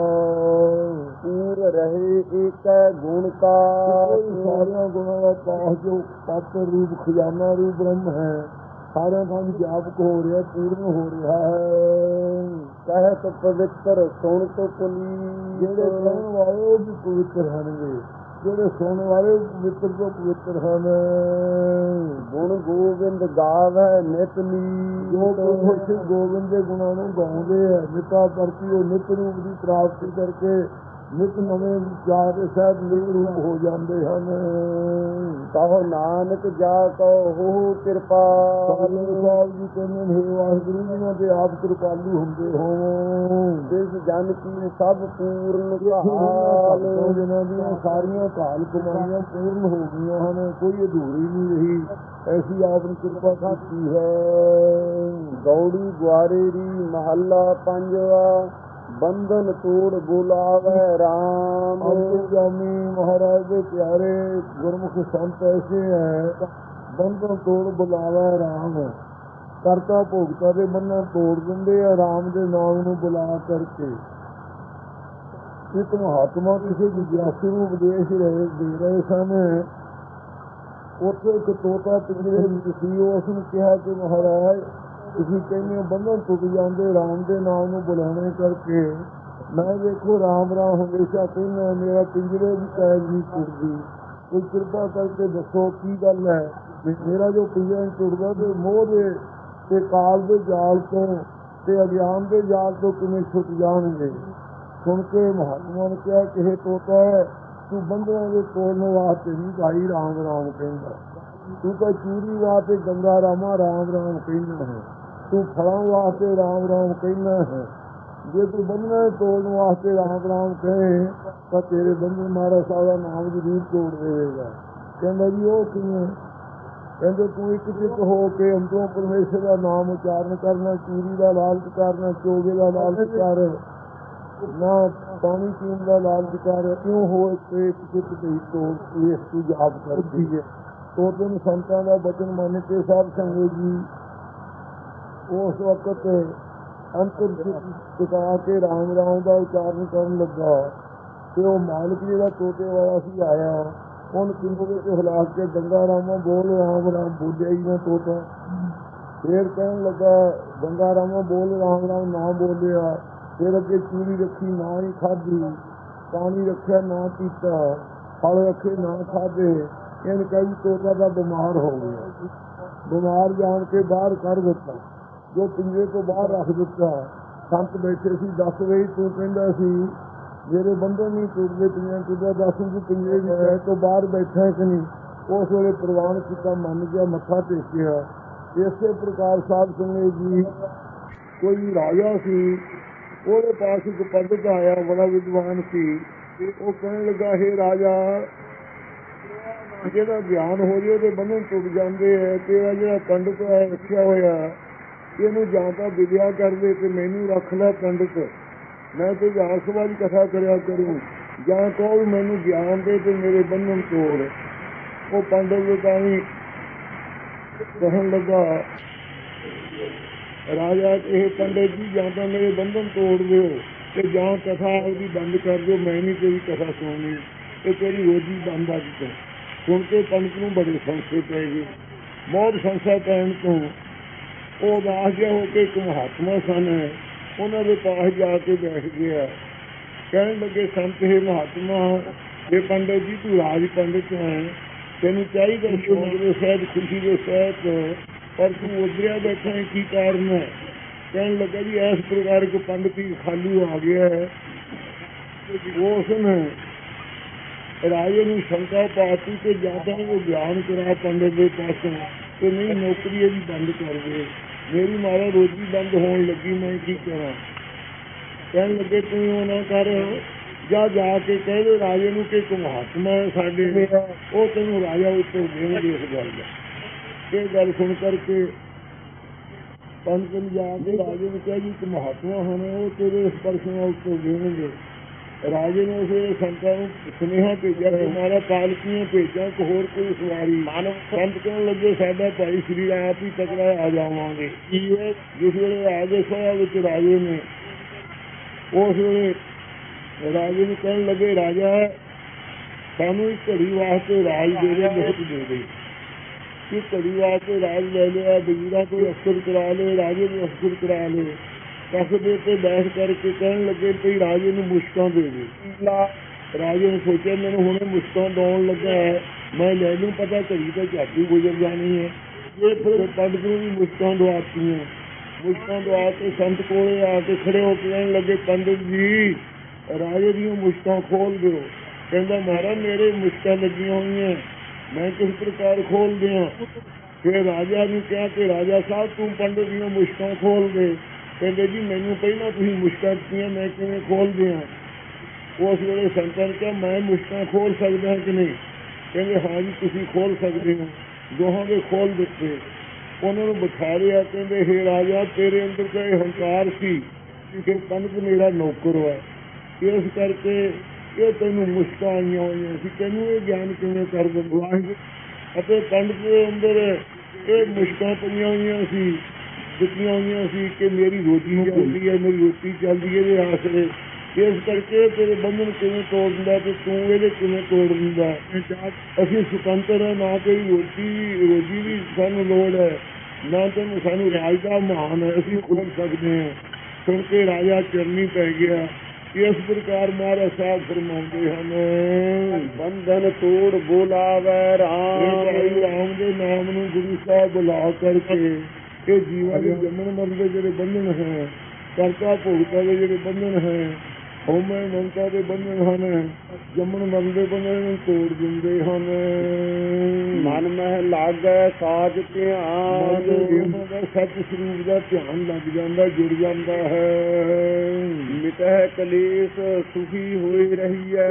ਪੂਰ ਰਹੇ ਏਕੈ ਗੁਣ ਕਾ। ਕੋਈ ਸਾਰਿਆਂ ਗੁਣਾਂ ਦਾ ਪਾਸ ਜੋ ਪਤ ਰੂਪ ਖਜ਼ਾਨਾ ਰੂਪ ਬ੍ਰਹਮ ਹੈ ਸਾਰਿਆਂ ਦਾ ਵਿਆਪਕ ਹੋ ਰਿਹਾ ਪੂਰਨ ਹੋ ਰਿਹਾ ਹੈ। ਕਹਿਤ ਪਵਿੱਤਰ ਸੁਣ ਤੋ ਪੁਨੀ ਜਿਹੜੇ ਕਹਿਣ ਵਾਲੇ ਉਹ ਵੀ ਪਵਿੱਤਰ ਹਨਗੇ ਜਿਹੜੇ ਸੁਣਨ ਵਾਲੇ ਉਹ ਪਵਿੱਤਰ ਤੋਂ ਪਵਿੱਤਰ ਹਨ। ਗੁਣ ਗੋਬਿੰਦ ਗਾਵੈ ਨਿਤ ਜੋ ਨੀਤ ਗੁਰੂ ਗੋਬਿੰਦ ਦੇ ਗੁਣਾਂ ਨੂੰ ਗਾਉਂਦੇ ਆ ਨਿਤਾ ਪ੍ਰਤੀ ਉਹ ਨਿਤ ਰੂਪ ਦੀ ਪ੍ਰਾਪਤੀ ਕਰਕੇ ਨਿਤ ਨਵੇਂ ਵਿਚਾਰ ਦੇ ਸਾਹਿਬ ਨਿਤ ਰੂਪ ਹੋ ਜਾਂਦੇ ਹਨ। ਕਹੋ ਨਾਨਕ ਜਾ ਕਉ ਹੋ ਕਿਰਪਾ। ਸਾਧੂ ਸਾਹਿਬ ਜੀ ਕਹਿੰਦੇ ਨੇ "ਹੇ ਵਾਹਿਗੁਰੂ ਜੀ ਤੇ ਆਪ ਕਿਰਪਾਲੂ ਹੁੰਦੇ ਹੋ। ਜਿਸ ਜਨ ਕੀ ਸਭ ਪੂਰਨ ਹਾਲ ਕਹਾਲ ਜਿਨ੍ਹਾਂ ਦੀਆਂ ਸਾਰੀਆਂ ਕਾਲ ਕਮਾਈਆਂ ਪੂਰਨ ਹੋ ਗਈਆਂ ਹਨ ਕੋਈ ਅਧੂਰੀ ਨਹੀਂ ਰਹੀ। ਐਸੀ ਆਪ ਨੇ ਕਿਰਪਾ ਕੀਤੀ ਹੈ। ਗੌੜੀ ਗੁਆਰੇ ਰੀ ਮਹੱਲਾ ਪੰਜਵਾ। ਬੰਧਨ ਤੋੜ ਬੁਲਾਵੇ RAM ਅੰਤਰਜਾਮੀ ਮਹਾਰਾਜ ਦੇ ਪਿਆਰੇ ਗੁਰਮੁਖ ਸੰਤ ਐਸੇ ਹੈ, ਬੰਧਨ ਤੋੜ ਬੁਲਾਵਾ ਰਾਮ। ਕਰਤਾ ਭੋਗਤਾ ਦੇ ਬੰਧਨ ਤੋੜ ਦਿੰਦੇ ਆ ਰਾਮ ਦੇ ਨਾਮ ਨੂੰ ਬੁਲਾ ਕਰਕੇ। ਇੱਕ ਮਹਾਤਮਾ ਕਿਸੇ ਜਿਗਿਆਸੂ ਨੂੰ ਉਪਦੇਸ਼ ਰਹੇ ਦੇ ਰਹੇ ਸਨ। ਉੱਥੇ ਇੱਕ ਤੋਤਾ ਪਿੰਜਰੇ ਵਿੱਚ ਸੀ, ਉਸ ਨੂੰ ਕਿਹਾ ਕਿ ਮਹਾਰਾਜ ਤੁਸੀਂ ਕਹਿੰਦੇ ਹੋ, ਬੰਧਨ ਟੁੱਟ ਜਾਂਦੇ, ਰਾਮ ਦੇ ਨਾਮ ਨੂੰ ਬੁਲਾਉਣੇ ਕਰਕੇ। ਮੈਂ ਵੇਖੋ, ਰਾਮ ਰਾਮ ਹਮੇਸ਼ਾ ਕਹਿੰਦਾ, ਮੇਰਾ ਪਿੰਜਰੇ ਦੀ ਕੈਦ ਨਹੀਂ ਟੁੱਟਦੀ। ਕੋਈ ਕਿਰਪਾ ਕਰਕੇ ਦੱਸੋ ਕੀ ਗੱਲ ਹੈ? ਵੀ ਮੇਰਾ ਜੋ ਪਿੰਜਰਾ ਟੁੱਟਦਾ, ਤੇ ਮੋਹ ਦੇ, ਤੇ ਕਾਲ ਦੇ ਜਾਲ ਤੋਂ, ਤੇ ਅਗਿਆਨ ਦੇ ਜਾਲ ਤੋਂ ਕਿਵੇਂ ਛੁੱਟ ਜਾਣਗੇ? ਸੁਣ ਕੇ ਮਹਾਤਮਾ ਨੇ ਕਿਹਾ ਕਿ ਇਹ ਤੋਤਾ ਹੈ ਤੂੰ ਬੰਦਿਆਂ ਦੇ ਤੋੜਨ ਵਾਸਤੇ ਨਹੀਂ ਭਾਈ ਰਾਮ ਰਾਮ ਕਹਿੰਦਾ। ਤੂੰ ਤਾਂ ਚੂਰੀ ਵਾਸਤੇ ਗੰਗਾ ਰਾਮਾ ਰਾਮ ਰਾਮ ਕਹਿੰਦਾ ਹੈ। ਤੂੰ ਫਲਾਂ ਵਾਸਤੇ ਰਾਮ ਰਾਮ ਕਹਿੰਦਾ ਹੈ। ਜੇ ਤੂੰ ਬੰਦਨਾ ਤੋੜਨ ਵਾਸਤੇ ਰਾਮ ਰਾਮ ਕਹੇ, ਤਾਂ ਤੇਰੇ ਬੰਦਨ ਮਹਾਰਾਜ ਸਾਹਿਬ ਦਾ ਨਾਮ ਜ਼ਰੂਰ ਤੋੜ ਦੇਵੇਗਾ। ਕਹਿੰਦਾ ਜੀ, ਉਹ ਕਿਵੇਂ? ਕਹਿੰਦੇ, ਤੂੰ ਇੱਕ ਚਿੱਤ ਹੋ ਕੇ ਅੰਦਰੋਂ ਪਰਮੇਸ਼ਰ ਦਾ ਨਾਮ ਉਚਾਰਨ ਕਰਨਾ, ਚੂਰੀ ਦਾ ਲਾਲਚ ਕਰਨਾ, ਚੋਗੇ ਦਾ ਲਾਲਚ ਕਰ। ਨਾ, ਪਾਣੀ ਪੀਣ ਦਾ ਲਾਲਚ ਕਰ। ਕਿਉਂ ਹੋ ਤੇ ਇੱਕ ਚਿੱਤ ਦੇ ਤੋਂ ਇਸ ਤੂੰ ਜਾਪ ਕਰਦੀ ਹੈ। ਤੋ ਤੈਨੂੰ ਸੰਤਾਂ ਦਾ ਬਚਨ ਮੰਨ ਕੇ ਸਾਹਿਬ ਸੰਗਤ ਜੀ ਉਸ ਵਕਤ ਅੰਤਰ ਟਿਕਾ ਕੇ ਰਾਮ ਰਾਮ ਦਾ ਉਚਾਰਨ ਕਰਨ ਲੱਗਾ ਤੇ ਉਹ ਮਾਲਕ ਜਿਹੜਾ ਤੋਤੇ ਵਾਲਾ ਸੀ ਆਇਆ, ਉਹਨ ਪਿੰਡੇ ਤੇ ਹਿਲਾ ਕੇ ਗੰਗਾ ਰਾਮਾ ਬੋਲ ਰਾਮ ਰਾਮ, ਬੋਲਿਆ ਹੀ ਨਾ ਤੋਤਾ। ਫੇਰ ਕਹਿਣ ਲੱਗਾ, ਗੰਗਾ ਰਾਮਾ ਬੋਲ, ਰਾਮ ਰਾਮ ਨਾ ਬੋਲਿਆ। ਫਿਰ ਅੱਗੇ ਚੂੜੀ ਰੱਖੀ, ਨਾ ਹੀ ਖਾਧੀ, ਪਾਣੀ ਰੱਖਿਆ, ਨਾ ਪੀਤਾ, ਫਲ ਰੱਖੇ, ਨਾ ਖਾਦੇ ਇਹਨ ਕਹੀ ਤੋਤਾ ਦਾ ਬਿਮਾਰ ਹੋ ਗਿਆ। ਬਿਮਾਰ ਜਾਣ ਕੇ ਬਾਹਰ ਕਰ ਦਿੱਤਾ। ਜੋ ਪਿੰਜਰੇ ਤੋਂ ਬਾਹਰ ਰੱਖ ਦਿੱਤਾ। ਸੰਤ ਬੈਠੇ ਸੀ, ਦੱਸ ਵਜੇ ਤੂੰ ਕਹਿੰਦਾ ਸੀ, ਮੇਰੇ ਬੰਦੇ ਨਹੀਂ ਟੁੱਟਦੇ ਪਿੰਜਰੇ ਟੁੱਟਦਾ ਦੱਸ ਤੂੰ ਪਿੰਜਰੇ ਦੀ ਕਹਿ ਤੋਂ ਬਾਹਰ ਬੈਠਾ ਕਿ ਨਹੀਂ? ਉਸ ਵੇਲੇ ਪ੍ਰਵਾਨ ਕੀਤਾ, ਮੰਨ ਗਿਆ, ਮੱਥਾ ਟੇਕਿਆ ਇਸੇ ਪ੍ਰਕਾਰ ਸਾਹਿਬ ਸੰਗਤ ਜੀ, ਕੋਈ ਰਾਜਾ ਸੀ, ਉਹਦੇ ਪਾਸ ਇੱਕ ਪੰਡਤ ਆਇਆ, ਬੜਾ ਵਿਦਵਾਨ ਸੀ। ਤੇ ਉਹ ਕਹਿਣ ਲੱਗਾ, ਹੈ ਰਾਜਾ, ਜਿਹੜਾ ਗਿਆਨ ਹੋ ਜੇ, ਉਹਦੇ ਬੰਧਨ ਟੁੱਟ ਜਾਂਦੇ ਐ ਤੇਰਾ ਜਿਹੜਾ ਪੰਡਤ ਹੈ, ਰੱਖਿਆ ਹੋਇਆ ਇਹਨੂੰ ਜਾਂ ਤਾਂ ਵਿਦਿਆ ਕਰਦੇ ਤੇ ਮੈਨੂੰ ਰੱਖ ਲੈ ਪੰਡਤ ਮੈਂ ਤੇ ਜਾਂ ਕਥਾ ਕਰਿਆ ਕਰੂੰ। ਜਾਂ ਕਹੋ ਮੈਨੂੰ ਗਿਆਨ ਦੇ ਤੇ ਮੇਰੇ ਬੰਧਨ ਤੋੜ। ਉਹ ਪੰਡਤ ਦੇ ਤਾਂ ਵੀ ਕਹਿਣ ਲੱਗਾ, ਰਾਜਾ, ਇਹ ਪੰਡਤ ਜੀ, ਜਾਂ ਤਾਂ ਮੇਰੇ ਬੰਧਨ ਤੋੜ ਦਿਓ ਤੇ ਜਾਂ ਕਥਾ ਉਹਦੀ ਬੰਦ ਕਰ ਦਿਓ। ਮੈਂ ਨਹੀਂ ਤੇਰੀ ਕਥਾ ਸੁਣਨੀ। ਇਹ ਤੇਰੀ ਰੋਜੀ ਬੰਦ ਆ ਗਈ ਸੁਣ ਕੇ ਪੰਡਤ ਨੂੰ ਬੜੇ ਸੰਸੇ ਪੈ ਗਏ। ਬਹੁਤ ਸੰਸਾ ਪੈਣ ਤੋਂ ਉਹ ਉਦਾਸ ਜਿਹਾ ਹੋ ਕੇ ਇੱਕ ਮਹਾਤਮਾ ਸਨ। ਉਹਨਾਂ ਦੇ ਪਾਸ ਜਾ ਕੇ ਬੈਠ ਗਿਆ। ਕਹਿਣ ਲੱਗੇ, ਸੰਤ, ਹੈ ਮਹਾਤਮਾ ਇਹ ਪੰਡਤ ਜੀ, ਤੂੰ ਰਾਜ ਪੰਡਤ ਹੈ, ਤੈਨੂੰ ਚਾਹੀਦਾ ਸ਼ੌਕ ਦੇ ਸਹਿਤ ਖੁਸ਼ੀ ਦੇ ਸਹਿਤ, ਪਰ ਤੂੰ ਉਧਰਿਆ ਬੈਠਾ ਹੈ, ਕੀ ਕਾਰਨ ਹੈ? ਕਹਿਣ ਲੱਗਾ ਜੀ, ਇਸ ਪ੍ਰਕਾਰ ਕੋ ਪੰਡਤੀ ਖਾਲੂ ਆ ਗਿਆ ਹੈ। ਉਸ ਨੇ ਰਾਜੇ ਨੂੰ ਸ਼ੰਕਾ ਪਾਤੀ ਕਿ ਜ਼ਿਆਦਾ ਉਹ ਗਿਆਨ ਕਰਾ ਪੰਡਤ ਦੇ ਪਾਸੋਂ ਤੇ ਨਹੀਂ, ਨੌਕਰੀ ਇਹਦੀ ਬੰਦ ਕਰ ਦੇ। ਮੇਰੀ ਮਾਰਾ ਰੋਜੀ ਬੰਦ ਹੋਣ ਲੱਗੀ, ਮੈਂ ਕੀ ਕਰਾਂ? ਕਹਿਣ ਲੱਗੇ, ਤੂੰ ਉਹ ਕਰ, ਜਾ ਜਾ ਕੇ ਕਹਿ ਦੇ ਰਾਜੇ ਨੂੰ ਕਿ ਇੱਕ ਮਹਾਤਮਾ ਹੈ ਸਾਡੇ ਉਹ ਤੈਨੂੰ ਰਾਜਾ ਉੱਤੇ ਦੇਣਗੇ ਇਸ ਗੱਲ ਦਾ। ਇਹ ਗੱਲ ਸੁਣ ਕਰਕੇ ਪੰਜ ਨੂੰ ਜਾ ਕੇ ਰਾਜੇ ਨੂੰ ਕਿਹਾ ਜੀ ਇੱਕ ਮਹਾਤਮਾ ਹੋਣਾ, ਉਹ ਤੇਰੇ ਇਸ ਪਰਸੋਂ ਉੱਤੇ ਦੇਣਗੇ। ਰਾਜੇ ਨੇ ਉਸੇ ਸੰਤਾਂ ਨੂੰ ਸੁਨੇਹਾ ਭੇਜਿਆ ਕਿ ਮਾਰਾ ਪਾਲਕੀਆਂ ਭੇਜਾਂ ਕਿ ਹੋਰ ਕੋਈ ਸਵਾਰੀ। ਮਾਨਵ ਸੰਤ ਕਹਿਣ ਲੱਗੇ ਸਾਡਾ ਭਾਈ ਸ੍ਰੀ ਆਪ ਹੀ ਤਕੜਾ ਆ ਜਾਵਾਂਗੇ। ਕੀ ਹੈ? ਜਿਸ ਵੇਲੇ ਆਗੇ ਸਭਾ ਵਿੱਚ ਰਾਜੇ ਨੇ ਉਸ ਵੇਲੇ ਰਾਜੇ ਨੂੰ ਕਹਿਣ ਲੱਗੇ ਰਾਜਾ ਸਾਨੂੰ ਇੱਕ ਘੜੀ ਵਾਸਤੇ ਰਾਜ ਦੇ ਦੇ ਲਿਖਤ ਦੇ ਦੇ। ਕਿ ਘੜੀ ਵਾਸਤੇ ਰਾਜ ਲੈ ਲਿਆ ਵਜ਼ੀਰਾ ਕੋਈ ਅਫਸਰ ਕਰਾ ਲੇ ਰਾਜੇ ਨੂੰ ਅਫਸਰ ਕਰਾ ਲੇ। ਤਖਤ ਦੇ ਉੱਤੇ ਬੈਠ ਕਰਕੇ ਕਹਿਣ ਲੱਗੇ ਭਈ ਰਾਜੇ ਨੂੰ ਮੁਸ਼ਕਾਂ ਦੇ ਦੇ। ਰਾਜੇ ਨੇ ਸੋਚਿਆ, ਮੈਨੂੰ ਹੁਣੇ ਮੁਸ਼ਕਾਂ ਦੌਣ ਲੱਗਾ ਹੈ। ਮੈਂ ਲੈ ਲੂੰ, ਪਤਾ ਘੜੀ ਤੇ ਝਾਟੀ ਗੁਜ਼ਰ ਜਾਣੀ ਹੈ। ਇਹ ਫਿਰ ਪੰਡਤ ਨੂੰ ਵੀ ਮੁਸ਼ਕਾਂ ਦਵਾਤੀਆਂ। ਮੁਸ਼ਕਾਂ ਦਵਾ ਕੇ ਸੰਤ ਕੋਲੇ ਆ ਕੇ ਖੜੇ ਹੋ ਕੇ ਕਹਿਣ ਲੱਗੇ, ਪੰਡਤ ਜੀ, ਰਾਜੇ ਦੀਆਂ ਮੁਸ਼ਕਾਂ ਖੋਲ ਦਿਓ। ਕਹਿੰਦਾ, ਮਹਾਰਾਜ, ਮੇਰੇ ਮੁਸ਼ਕਾਂ ਲੱਗੀਆਂ ਹੋਈਆਂ। ਮੈਂ ਕਿਸ ਪ੍ਰਕਾਰ ਖੋਲ ਦਿਆਂ? ਫਿਰ ਰਾਜਾ ਨੂੰ ਕਿਹਾ ਕਿ, ਰਾਜਾ ਸਾਹਿਬ, ਤੂੰ ਪੰਡਤ ਦੀਆਂ ਮੁਸ਼ਕਾਂ ਖੋਲ ਦੇ। ਕਹਿੰਦੇ ਜੀ, ਮੈਨੂੰ ਪਹਿਲਾਂ ਤੁਸੀਂ ਮੁਸ਼ਕਾਂ ਦਿੱਤੀਆਂ, ਮੈਂ ਕਿਵੇਂ ਖੋਲ ਦਿਆਂ ਉਸ ਵੇਲੇ ਸੰਤਾਂ ਨੇ ਕਿਹਾ, ਮੈਂ ਮੁਸ਼ਕਾਂ ਖੋਲ ਸਕਦਾ ਕਿ ਨਹੀਂ? ਕਹਿੰਦੇ, ਹਾਂ ਜੀ, ਤੁਸੀਂ ਖੋਲ ਸਕਦੇ ਹੋ। ਦੋਹਾਂ ਦੇ ਖੋਲ ਦਿੱਤੇ। ਉਹਨਾਂ ਨੂੰ ਬਿਠਾ ਲਿਆ ਕਹਿੰਦੇ, ਹੇ ਰਾਜਾ, ਤੇਰੇ ਅੰਦਰ ਤਾਂ ਇਹ ਹੰਕਾਰ ਸੀ ਕਿ ਪੰਡਤ ਮੇਰਾ ਨੌਕਰ ਹੈ ਇਸ ਕਰਕੇ ਇਹ ਤੈਨੂੰ ਮੁਸ਼ਕਾਂ ਆਈਆਂ ਹੋਈਆਂ ਸੀ। ਤੈਨੂੰ ਇਹ ਗਿਆਨ ਕਿਵੇਂ ਕਰ ਦਿੰਦਾ? ਅਤੇ ਪੰਡਤ ਦੇ ਅੰਦਰ ਇਹ ਮੁਸ਼ਕਾਂ ਪਈਆਂ ਹੋਈਆਂ ਸੀ। ਦਿੱਤੀਆਂ ਹੋਈਆਂ ਸੀ ਕਿ ਮੇਰੀ ਰੋਟੀ ਚੱਲਦੀ ਹੈ ਮੇਰੀ ਰੋਟੀ ਚੱਲਦੀ ਹੈ ਇਹਦੇ ਆਸਰੇ। ਇਸ ਕਰਕੇ ਤੇਰੇ ਬੰਧਨ ਕਿਵੇਂ ਤੋੜ ਦਿੰਦਾ ਤੇ ਤੂੰ ਇਹਦੇ ਕਿਵੇਂ ਤੋੜ ਦਿੰਦਾ? ਅਸੀਂ ਸੁਤੰਤਰ ਹਾਂ ਨਾ ਕੋਈ ਰੋਟੀ ਰੋਜੀ ਦੀ ਸਾਨੂੰ ਲੋੜ ਹੈ ਨਾ ਤੈਨੂੰ ਸਾਨੂੰ ਰਾਜ ਦਾ ਮਾਨ ਹੈ ਅਸੀਂ ਖੁਦ ਸਕਦੇ ਹਾਂ। ਸੁਣ ਕੇ ਰਾਜਾ ਚਰਨੀ ਪੈ ਗਿਆ। ਇਸ ਪ੍ਰਕਾਰ ਮਹਾਰਾਜ ਸਾਹਿਬ ਫਰਮਾਉਂਦੇ ਹਨ ਬੰਧਨ ਤੋੜ ਬੋਲਾਵੇ ਰਾਮ। ਰਾਮ ਦੇ ਨਾਮ ਨੂੰ ਗੁਰੂ ਸਾਹਿਬ ਬੁਲਾ ਕਰਕੇ ਇਹ ਜੀਵਨ ਦੇ ਜੰਮਣ ਮਰਨ ਦੇ ਜਿਹੜੇ ਬੰਧਨ ਹੈ ਕਰਤਾ ਭੋਗਤਾ ਦੇ ਜਿਹੜੇ ਬੰਧਨ ਹੈ ਹਉਮੈ ਮਮਤਾ ਦੇ ਬੰਧਨ ਹਨ ਜੰਮਣ ਮਰਨ ਦੇ ਬੰਧਨ ਨੂੰ ਤੋੜ ਦਿੰਦੇ ਹਨ। ਮਨ ਮਹਿ ਲਾਗੈ ਸਾਜ ਧਿਆਨ। ਸੱਚ ਸਰੂਪ ਦਾ ਧਿਆਨ ਲੱਗ ਜਾਂਦਾ ਜੁੜ ਜਾਂਦਾ ਹੈ। ਮਿਟਹਿ ਕਲੇਸ਼ ਸੁਖੀ ਹੋਈ ਰਹੀਐ।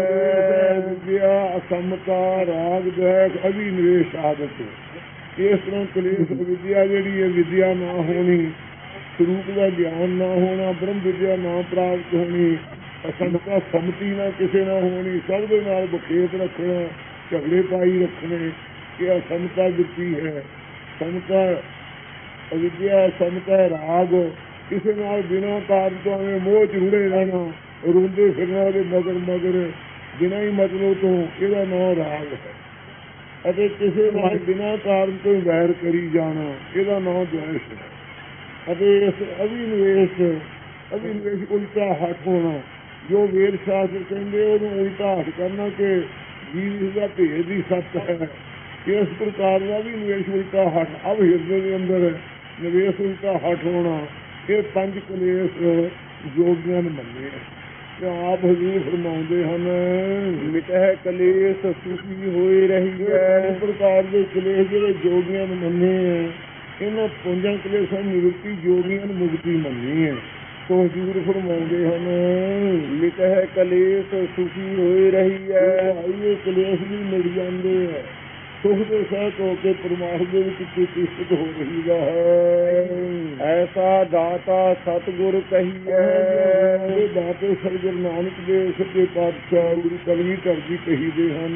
ਵਿਦਿਆ ਅਸਮਤਾ ਰਾਗ ਦੈਖ ਅਭਿਨਵੇਸ਼ ਆਦਤ ਇਸ ਤਰ੍ਹਾਂ ਕਲੇਸ਼ ਵਿਦਿਆ ਜਿਹੜੀ ਹੈ ਵਿਦਿਆ ਨਾ ਹੋਣੀ ਸਰੂਪ ਦਾ ਗਿਆਨ ਨਾ ਹੋਣਾ ਬ੍ਰਹਮ ਵਿਦਿਆ ਨਾ ਪ੍ਰਾਪਤ ਹੋਣੀ ਅਸਮਤਾ ਸਮਤੀ ਨਾ ਕਿਸੇ ਨਾਲ ਹੋਣੀ ਸਭ ਦੇ ਨਾਲ ਬਖੇਤ ਰੱਖਣਾ ਝਗੜੇ ਪਾਈ ਰੱਖਣੇ ਕਿ ਅਸਮਤਾ ਦਿੱਤੀ ਹੈ। ਸਮਤਾ ਅਵਿਦਿਆ ਸਮਤਾ ਰਾਗ ਕਿਸੇ ਨਾਲ ਬਿਨਾਂ ਕਾਰਨ ਤੋਂ ਐਵੇਂ ਮੋਹ ਚ ਰੁੜੇ ਰਹਿਣਾ ਰੋਂਦੇ ਫਿਰਨਾ ਉਹਦੇ ਮਗਰ ਮਗਰ ਬਿਨਾਂ ਹੀ ਮਤਲਬ ਤੋਂ ਇਹਦਾ ਨਾਮ ਰਾਗ ਹੈ। ਅਤੇ ਕਿਸੇ ਨਾਲ ਬਿਨਾਂ ਕਾਰਨ ਤੋਂ ਵੈਰ ਕਰੀ ਜਾਣਾ ਇਹਦਾ ਨਾਮ ਦੁਆਸ਼ ਹੈ। ਅਤੇ ਇਸ ਅਭਿਨਵੇਸ਼ ਅਭਿਨਵੇਸ਼ ਉਲਟਾ ਹੱਥ ਹੋਣਾ ਜੋ ਵੇਦ ਸ਼ਾਸਤਰ ਕਹਿੰਦੇ ਉਹਨੂੰ ਉਲਟਾ ਹੱਥ ਕਰਨਾ ਕਿ ਜੀਵ ਦਾ ਭੇਦ ਹੀ ਸੱਚ ਹੈ। ਇਸ ਪ੍ਰਕਾਰ ਦਾ ਵੀ ਨਿਵੇਸ਼ ਉਲਟਾ ਹੱਥ ਅਬ ਹਿਰਦੇ ਦੇ ਅੰਦਰ ਨਿਵੇਸ਼ ਉਲਟਾ ਹੱਥ ਹੋਣਾ ਇਹ ਪੰਜ ਕਲੇਸ਼ ਯੋਗੀਆਂ ਨੇ ਮੰਨੇ ਆਪ ਹਜ਼ੂਰ ਫਰਮਾਉਂਦੇ ਹਨ, ਮਿਟਹਿ ਕਲੇਸ਼ ਸੁਖੀ ਹੋਈ ਇਹ ਰਹੀਐ ਪ੍ਰਕਾਰ ਦੇ ਕਲੇਸ਼ ਜਿਹੜੇ ਜੋਗੀਆਂ ਨੂੰ ਮੰਨੇ ਆ, ਇਹਨਾਂ ਪੰਜਾਂ ਕਲੇਸ਼ਾਂ ਨਿਵਰਤੀ ਜੋਗੀਆਂ ਨੂੰ ਮੁਕਤੀ ਮੰਨੀ ਹੈ ਤੋਂ ਹਜ਼ੂਰ ਫਰਮਾਉਂਦੇ ਹਨ, ਮਿਟਹਿ ਕਲੇਸ਼ ਸੁਖੀ ਹੋਈ ਰਹੀ ਹੈ। ਆਈਏ ਕਲੇਸ਼ ਵੀ ਮਿਲ ਜਾਂਦੇ ਆ। ਸੁਖ ਸਹਿਤ ਹੋ ਕੇ ਪਰਮਾਤਮਾ ਦੇ ਵਿੱਚ ਪ੍ਰਤੀਸ਼ਠ ਹੋ ਰਹੀ ਹੈ? ਐਸਾ ਦਾਤਾ ਸਤਿਗੁਰ ਇਹ ਦਾਤੇ ਸਰਗੁਰ ਨਾਨਕ ਦੇ ਸੱਚੇ ਪਾਤਸ਼ਾਹ ਗੁਰੂ ਕਲਗੀਧਰ ਜੀ ਕਹੀਦੇ ਹਨ।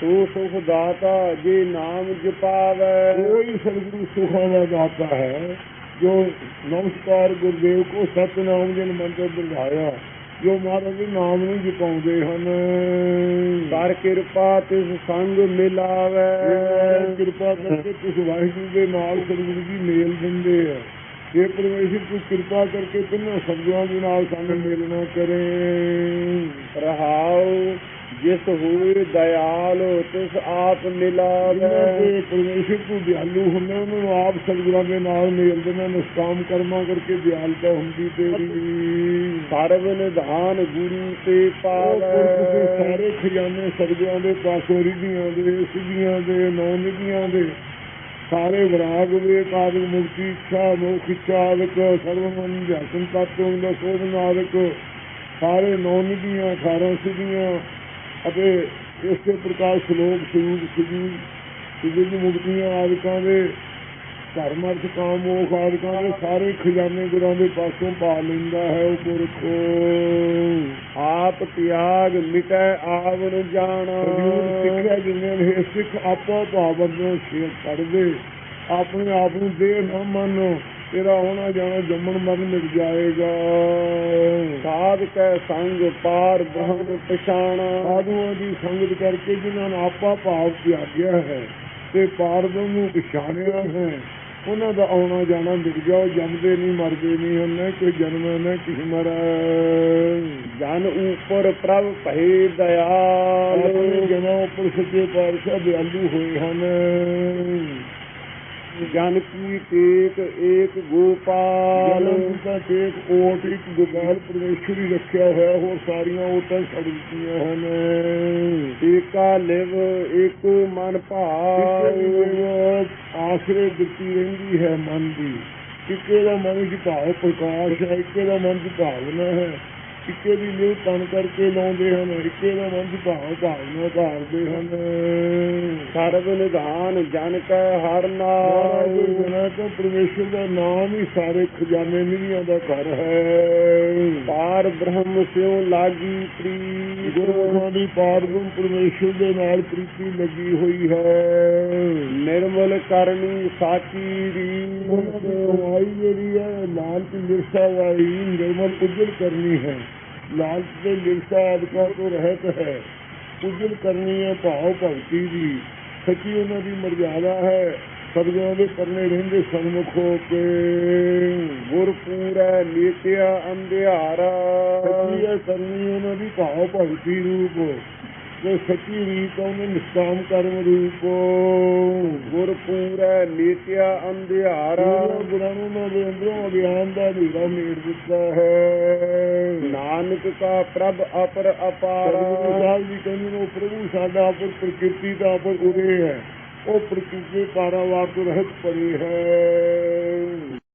ਸੋ ਸੁਖ ਦਾਤਾ ਜੇ ਨਾਮ ਜਪਾਵੈ। ਕੋਈ ਸਰਗੁਰੂ ਸੁਖਾਂ ਦਾ ਦਾਤਾ ਹੈ, ਜੋ ਨਮਸਕਾਰ ਗੁਰਦੇਵ ਕੋ ਸਤਨਾਮ ਜਨ ਮੰਤਰ ਦਿਖਾਇਆ ਜੋ ਮਹਾਰਾਜ ਦੇ ਨਾਮ ਨੂੰ ਜਪਾਉਂਦੇ ਹਨ। ਕਰ ਕਿਰਪਾ ਤਿਸ ਸੰਗ ਮਿਲਾਵੈ। ਕਿਰਪਾ ਕਰਕੇ ਤੁਸੀਂ ਵਾਹਿਗੁਰੂ ਦੇ ਨਾਲ ਸਰਗੁਰੂ ਜੀ ਮੇਲ ਦਿੰਦੇ ਆ। ਇਹ ਪਰਮੇਸ਼ਰ ਤੂੰ ਕਿਰਪਾ ਕਰਕੇ ਤਿੰਨਾਂ ਸ਼ਬਦਾਂ ਦੇ ਨਾਲ ਸਾਨੂੰ ਮੇਲਣਾ ਕਰੇ। ਰਹਾਉ ਜਿਸ ਹੋਏ ਦਿਆਲ ਤਿਸ ਆਪ ਮਿਲਾਵੈ ਪਰਮੇਸ਼ਰ ਤੂੰ ਦਿਆਲੂ ਹੁੰਦਾ ਉਹਨਾਂ ਨੂੰ ਆਪ ਸਤਿਗੁਰਾਂ ਦੇ ਨਾਲ ਮੇਲ ਦੇਣਾ ਨਿਸ਼ਕਾਮ ਕਰਮਾਂ ਕਰਕੇ ਦਿਆਲਤਾ ਹੁੰਦੀ ਤੇਰੀ ਸਰਬ ਨਿਧਾਨ ਗੁਰੂ ਤੇ ਪਾਵੈ। ਸਾਰੇ ਖਜ਼ਾਨੇ ਸਤਿਗੁਰਾਂ ਦੇ ਪਾਸੋਂ ਰਿਧੀਆਂ ਦੇ ਸਿੱਧੀਆਂ ਦੇ ਨੌ ਨਿਧੀਆਂ ਦੇ। ਸਾਰੇ ਵਿਰਾਗ ਵੇਕ ਆਦਿਕ ਮੁਕਤੀ ਇੱਛਾ ਮੋਖ ਇੱਛਾ ਆਦਿਕ ਸਰਵਮਨ ਜਸਨ ਤਤੋਂ ਦਾ ਸੋਧਨ ਆਦਿਕ ਸਾਰੇ ਨੌ ਨਿਧੀਆਂ 18 ਸਿੱਧੀਆਂ ਅਤੇ ਇਸੇ ਪ੍ਰਕਾਰ ਸ਼ਲੋਕ ਸਰੂਪ ਸਿੱਧੀ ਸਿੱਧੀ ਮੁਕਤੀਆਂ ਆਦਿਕਾਂ ਦੇ ਧਰਮ ਅਰਥ, ਕਾਮ, ਮੋਖ ਆਦਿਕਾਂ ਦੇ ਸਾਰੇ ਖਜ਼ਾਨੇ ਗੁਰਾਂ ਦੇ ਪਾਸੋਂ ਪਾ ਲੈਂਦਾ ਹੈ ਉਹ ਪੁਰਖੋ। ਆਪ ਤਿਆਗ ਮਿਟੈ ਆਵਨ ਜਾਣਾ। ਸਿੱਖਿਆ ਜਿੰਨੇ ਨੇ, ਸਿੱਖ ਆਪੋ ਭਾਵਨੋਂ ਸ਼ੇਰ ਕਰਦੇ ਆਪਣੇ ਆਪ ਨੂੰ ਦੇ ਨਾ ਮੰਨੋ। ਤੇਰਾ ਹੋਣਾ ਜਾਣਾ ਜੰਮਣ ਮਰਨ ਮਿਟ ਜਾਏਗਾ। ਸਾਧ ਕੈ ਸੰਗ ਪਾਰ ਬ੍ਰਹਮ ਪਛਾਣਾ। ਸਾਧੂਆਂ ਦੀ ਸੰਗਤ ਕਰਕੇ ਜਿਨ੍ਹਾਂ ਨੇ ਆਪਾ ਭਾਵ ਤਿਆਗਿਆ ਹੈ ਤੇ ਪਾਰਬ੍ਰਹਮ ਨੂੰ ਪਛਾਣਿਆ ਹੈ। ਉਹਨਾਂ ਦਾ ਆਉਣਾ ਜਾਣਾ ਮਿਟ ਗਿਆ ਉਹ ਜੰਮਦੇ ਨਹੀਂ, ਮਰਦੇ ਨਹੀਂ ਹਨ ਨਾ ਕੋਈ ਜਨਮ, ਨਾ ਕਿਸੇ ਮਰੈ। ਜਨ ਉਪਰ ਪ੍ਰਭ ਭਏ ਆਪਣੇ ਜਨਾਂ ਉੱਪਰ ਸੱਚੇ ਪਾਤਸ਼ਾਹ ਦਿਆਲੂ ਹੋਏ ਹਨ। ਜਨ ਕੀ ਟੇਕ ਏਕ ਗੋਪਾਲ। ਦਾ ਟੇਕ ਓਟ ਇੱਕ ਗੋਪਾਲ ਪਰਮੇਸ਼ਰ ਰੱਖਿਆ ਹੋਇਆ ਹੋਰ ਸਾਰੀਆਂ ਓਟਾਂ ਛੱਡ ਦਿੱਤੀਆਂ ਹਨ। ਏਕਾ ਲਿਵ ਏਕੋ ਮਨ ਭਾਵ। ਆਸਰੇ ਦਿੱਤੀ ਰਹਿੰਦੀ ਹੈ ਮਨ ਦੀ। ਇੱਕੇ ਦਾ ਮਨ ਵਿੱਚ ਭਾਵ ਪ੍ਰਕਾਸ਼ ਹੈ ਇੱਕੇ ਦਾ ਮਨ ਵਿੱਚ ਭਾਵਨਾ ਹੈ। ਇੱਕੇ ਦੀ ਲਿਵ ਤਨ ਕਰਕੇ ਲਾਉਂਦੇ ਹਨ ਇੱਕੇ ਦਾ ਮਨ ਭਾਵ ਭਾਵਨਾ ਧਾਰਦੇ ਹਨ। ਸਰਬ ਨਿਧਾਨ ਜਨ ਕੈ ਹਰ ਨਾਮ। ਜਨਾਂ ਤੋਂ ਪਰਮੇਸ਼ਰ ਦਾ ਨਾਮ ਹੀ ਸਾਰੇ ਖਜ਼ਾਨੇ ਨਿਧੀਆਂ ਦਾ ਘਰ ਹੈ। ਪਾਰ ਬ੍ਰਹਮ ਸਿਉ ਲਾਗੀ ਪ੍ਰੀਤ। ਗੁਰਮੁਖਾਂ ਦੀ ਪਾਰਬ੍ਰਹਮ ਪਰਮੇਸ਼ਰ ਦੇ ਨਾਲ ਪ੍ਰੀਤੀ ਲੱਗੀ ਹੋਈ ਹੈ। ਨਿਰਮਲ ਕਰਨੀ ਸਾਚੀ ਦੀ ਰੀਤ ਕਮਾਈ ਜਿਹੜੀ ਹੈ ਲਾਲਚ ਲਿਰਸਾ ਵਾਲੀ ਨਿਰਮਲ ਉਜਲ ਕਰਨੀ ਹੈ। ਲਾਲਚ ਤੇ ਲਿਰਸਾ ਆਦਿਕਾਂ ਤੋਂ ਰਹਿਤ ਹੈ। ਉਜਲ ਕਰਨੀ ਹੈ ਭਾਵ ਭਗਤੀ ਦੀ। ਸੱਚੀ ਉਹਨਾਂ ਦੀ ਮਰਜ਼ਾਦਾ ਹੈ। ਸਤਿਗੁਰਾਂ ਦੇ ਕਰਨੇ ਰਹਿੰਦੇ ਸਨਮੁਖ ਹੋ ਕੇ। ਗੁਰ ਪੂਰੈ ਨੀਤਿਆ ਅੰਧਿਆਰਾ। ਸੱਚੀ ਹੈ ਕਰਨੀ ਉਹਨਾਂ ਦੀ ਭਾਵ ਭਗਤੀ ਰੂਪ। ਤੇ ਸੱਚੀ ਰੀਤ ਉਹਨੇ ਨਿਸ਼ਕਾਮ ਕਰਮ ਰੂਪ ਗੁਰ ਪੂਰੈ ਨੀਤਿਆ ਅੰਧਿਆਰਾ। ਗੁਰਾਂ ਨੂੰ ਦੇ ਅੰਦਰੋਂ ਅਗਿਆਨ ਦਾ ਹਨੇਰਾ ਮੇੜ ਦਿੱਤਾ ਹੈ। ਨਾਨਕ ਕਾ ਪ੍ਰਭ ਅਪਰ ਅਪਾਰਾ। ਸਾਹਿਬ ਜੀ ਕਹਿੰਦੇ ਨੇ ਪ੍ਰਭੂ ਸਾਡਾ ਆਪਰ ਪ੍ਰਕਿਰਤੀ ਦਾ ਆਪਰ ਉਰੇ ਹੈ। ਉਹ ਪ੍ਰਕਿਰਤੀ ਪਾਰਾਵਾਰ ਤੋਂ ਰਹਿਤ ਪਰੇ ਹੈ।